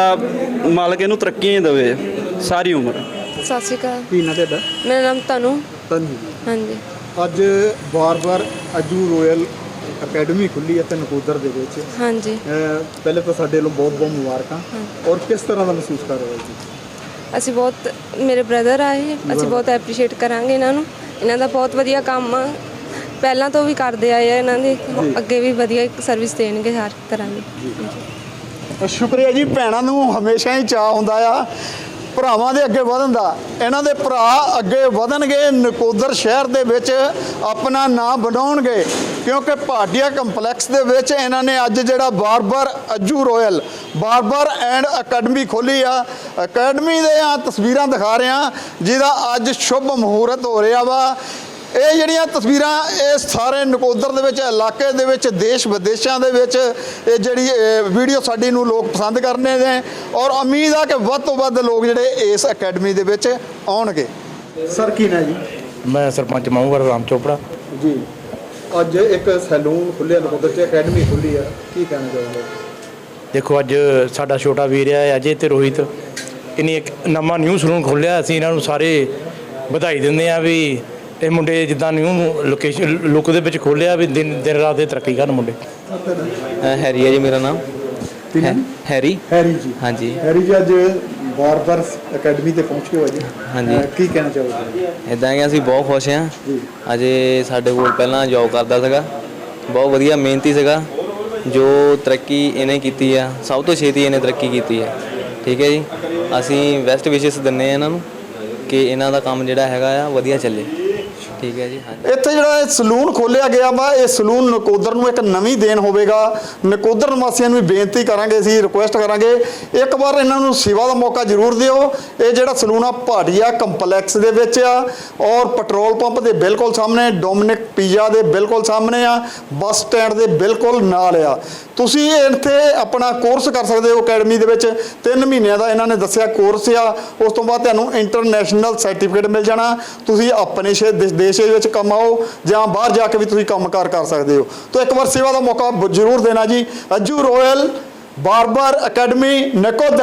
ਮਾਲਕ ਇਹਨੂੰ ਤਰੱਕੀਆਂ ਹੀ ਦੇਵੇ ਸਾਰੀ ਉਮਰ। ਸਤਿ ਸ਼੍ਰੀ ਅਕਾਲ। ਕੀ ਨਾ ਤੁਹਾਡਾ? ਮੇਰਾ ਨਾਮ ਤਨੂ ਤਨਜੀ ਹਾਂਜੀ। ਅੱਜ ਬਾਰ-ਬਾਰ ਅਜੂ ਰੋਇਲ ਅਕੈਡਮੀ ਖੁੱਲੀ ਹੈ ਤੇ ਨਕੋਦਰ ਦੇ ਵਿੱਚ। ਹਾਂਜੀ। ਪਹਿਲੇ ਤਾਂ ਸਾਡੇ ਵੱਲੋਂ ਬਹੁਤ ਬਹੁਤ ਮੁਬਾਰਕਾਂ ਔਰ ਕਿਸ ਤਰ੍ਹਾਂ ਦਾ ਮਹਿਸੂਸ ਕਰ ਰਹੇ ਹੋ ਜੀ ਅਸੀਂ ਬਹੁਤ ਮੇਰੇ ਬ੍ਰਦਰ ਆਏ ਅਸੀਂ ਬਹੁਤ ਐਪਰੀਸ਼ੀਏਟ ਕਰਾਂਗੇ ਇਹਨਾਂ ਨੂੰ। ਇਹਨਾਂ ਦਾ ਬਹੁਤ ਵਧੀਆ ਕੰਮ ਆ। ਪਹਿਲਾਂ ਤੋਂ ਵੀ ਕਰਦੇ ਆਏ ਆ ਇਹਨਾਂ ਦੇ। ਅੱਗੇ ਵੀ ਵਧੀਆ ਸਰਵਿਸ ਦੇਣਗੇ ਹਰ ਤਰ੍ਹਾਂ ਦੀ। ਸ਼ੁਕਰੀਆ ਜੀ ਭੈਣਾਂ ਨੂੰ ਹਮੇਸ਼ਾ ਹੀ ਚਾਹ ਹੁੰਦਾ ਆ। ਭਰਾਵਾਂ ਦੇ ਅੱਗੇ ਵਧਣ ਦਾ। ਇਹਨਾਂ ਦੇ ਭਰਾ ਅੱਗੇ ਵਧਣਗੇ, ਨਕੋਦਰ ਸ਼ਹਿਰ ਦੇ ਵਿੱਚ ਆਪਣਾ ਨਾਂ ਬਣਾਉਣਗੇ ਕਿਉਂਕਿ ਭਾਟੀਆ ਕੰਪਲੈਕਸ ਦੇ ਵਿੱਚ ਇਹਨਾਂ ਨੇ ਅੱਜ ਜਿਹੜਾ barber Aju royal, barber and academy ਖੋਲੀ ਆ। ਅਕੈਡਮੀ ਦੇ ਆ ਤਸਵੀਰਾਂ ਦਿਖਾ ਰਿਹਾ, ਜਿਹਦਾ ਅੱਜ ਸ਼ੁਭ ਮਹੂਰਤ ਹੋ ਰਿਹਾ ਵਾ। ਇਹ ਜਿਹੜੀਆਂ ਤਸਵੀਰਾਂ ਇਹ ਸਾਰੇ ਨਕੋਦਰ ਦੇ ਵਿੱਚ ਇਲਾਕੇ ਦੇ ਵਿੱਚ ਦੇਸ਼ ਵਿਦੇਸ਼ਾਂ ਦੇ ਵਿੱਚ ਇਹ ਜਿਹੜੀ ਵੀਡੀਓ ਸਾਡੀ ਨੂੰ ਲੋਕ ਪਸੰਦ ਕਰਨੇ ਨੇ ਔਰ ਉਮੀਦ ਆ ਕਿ ਵੱਧ ਤੋਂ ਵੱਧ ਲੋਕ ਜਿਹੜੇ ਇਸ ਅਕੈਡਮੀ ਦੇ ਵਿੱਚ ਆਉਣਗੇ। ਸਰ ਕੀ ਨਾ ਜੀ? ਮੈਂ ਸਰਪੰਚ ਮਾਹੂਗੜ ਰਾਮ ਚੋਪੜਾ। ਜੀ ਅੱਜ ਇੱਕ ਸੈਲੂਨ ਖੁੱਲਿਆ ਨਕੋਦਰ 'ਚ ਅਕੈਡਮੀ ਖੁੱਲੀ ਆ। ਕੀ ਕਹਿਣਾ ਚਾਹੁੰਦੇ ਦੇਖੋ ਅੱਜ ਸਾਡਾ ਛੋਟਾ ਵੀਰ ਹੈ ਅਜੇ ਤੇ ਰੋਹਿਤ। ਇਹਨੇ ਇੱਕ ਨਵਾਂ ਨਿਊ ਸਲੂਨ ਖੋਲ੍ਹਿਆ ਅਸੀਂ ਇਹਨਾਂ ਨੂੰ ਸਾਰੇ ਵਧਾਈ ਦਿੰਦੇ ਆ ਵੀ ਇਹ ਮੁੰਡੇ ਜਿੱਦਾਂ ਨਿਊ ਲੋਕੇਸ਼ਨ ਲੁੱਕ ਦੇ ਵਿੱਚ ਖੋਲ੍ਹਿਆ ਵੀ ਦਿਨ ਦਿਨ ਰਾਤ ਦੇ ਤਰੱਕੀ ਕਰਨ ਮੁੰਡੇ। ਹੈਰੀ ਹੈ ਜੀ ਮੇਰਾ ਨਾਮ। ਹੈਰੀ। ਹੈਰੀ ਜੀ। ਹਾਂਜੀ। ਹੈਰੀ ਜੀ ਅੱਜ ਬਾਰਬਰ ਅਕੈਡਮੀ ਤੇ ਪਹੁੰਚ ਗਏ ਹੋ ਜੀ। ਹਾਂਜੀ। ਅਹ ਕੀ ਕਹਿਣਾ ਚਾਹੋਗੇ? ਇਦਾਂ ਕਿ ਅਸੀਂ ਬਹੁਤ ਖੁਸ਼ ਹਾਂ। ਜੀ। ਅਜੇ ਸਾਡੇ ਕੋਲ ਪਹਿਲਾਂ ਜੌਬ ਕਰਦਾ ਸੀਗਾ। ਬਹੁਤ ਵਧੀਆ ਮਿਹਨਤੀ ਸੀਗਾ। ਜੋ ਤਰੱਕੀ ਇਹਨੇ ਕੀਤੀ ਆ ਸਭ ਤੋਂ ਛੇਤੀ ਇਹਨੇ ਤਰੱਕੀ ਕੀਤੀ ਆ। ਠੀਕ ਹੈ ਜੀ? ਅਸੀਂ ਵੈਸਟ ਵਿਸ਼ੇਸ ਦਿੰਨੇ ਆ ਇਹਨਾਂ ਨੂੰ ਕਿ ਇਹਨਾਂ ਦਾ ਕੰਮ ਜਿਹੜਾ ਹੈਗਾ ਆ ਵਧੀਆ ਚੱਲੇ। ਠੀਕ ਹੈ ਜੀ ਹਾਂਜੀ ਇੱਥੇ ਜਿਹੜਾ ਇਹ ਸਲੂਨ ਖੋਲਿਆ ਗਿਆ ਵਾ, ਇਹ ਸਲੂਨ ਨਕੋਦਰ ਨੂੰ ਇੱਕ ਨਵੀਂ ਦੇਣ ਹੋਵੇਗਾ। ਨਕੋਦਰ ਨਿਵਾਸੀਆਂ ਨੂੰ ਵੀ ਬੇਨਤੀ ਕਰਾਂਗੇ, ਅਸੀਂ ਰਿਕੁਐਸਟ ਕਰਾਂਗੇ। ਇੱਕ ਵਾਰ ਇਹਨਾਂ ਨੂੰ ਸੇਵਾ ਦਾ ਮੌਕਾ ਜ਼ਰੂਰ ਦਿਓ। ਇਹ ਜਿਹੜਾ ਸਲੂਨ ਆ ਭਾਟੀਆ ਕੰਪਲੈਕਸ ਦੇ ਵਿੱਚ ਆ ਔਰ ਪੈਟਰੋਲ ਪੰਪ ਦੇ ਬਿਲਕੁਲ ਸਾਹਮਣੇ ਡੋਮਿਨਿਕ ਪੀਜ਼ਾ ਦੇ ਬਿਲਕੁਲ ਸਾਹਮਣੇ ਆ, ਬੱਸ ਸਟੈਂਡ ਦੇ ਬਿਲਕੁਲ ਨਾਲ ਆ। ਤੁਸੀਂ ਇੱਥੇ ਆਪਣਾ ਕੋਰਸ ਕਰ ਸਕਦੇ ਹੋ ਅਕੈਡਮੀ ਦੇ ਵਿੱਚ। 3 ਮਹੀਨਿਆਂ ਦਾ ਇਹਨਾਂ ਨੇ ਦੱਸਿਆ ਕੋਰਸ ਆ। ਉਸ ਤੋਂ ਬਾਅਦ ਤੁਹਾਨੂੰ ਇੰਟਰਨੈਸ਼ਨਲ ਸਰਟੀਫਿਕੇਟ ਮਿਲ ਜਾਣਾ। ਤੁਸੀਂ ਆਪਣੇ ਸ਼ੇ- ਦੇਸ਼ ਦੇਸ਼ ਦੇ ਵਿੱਚ ਕਮਾਓ ਜਾਂ ਬਾਹਰ ਜਾ ਕੇ ਵੀ ਤੁਸੀਂ ਕੰਮਕਾਰ ਕਰ ਸਕਦੇ ਹੋ। ਤਾਂ ਇੱਕ ਵਾਰ ਸੇਵਾ ਦਾ ਮੌਕਾ ਜ਼ਰੂਰ ਦੇਣਾ ਜੀ। Aju royal barber academy Nakodar.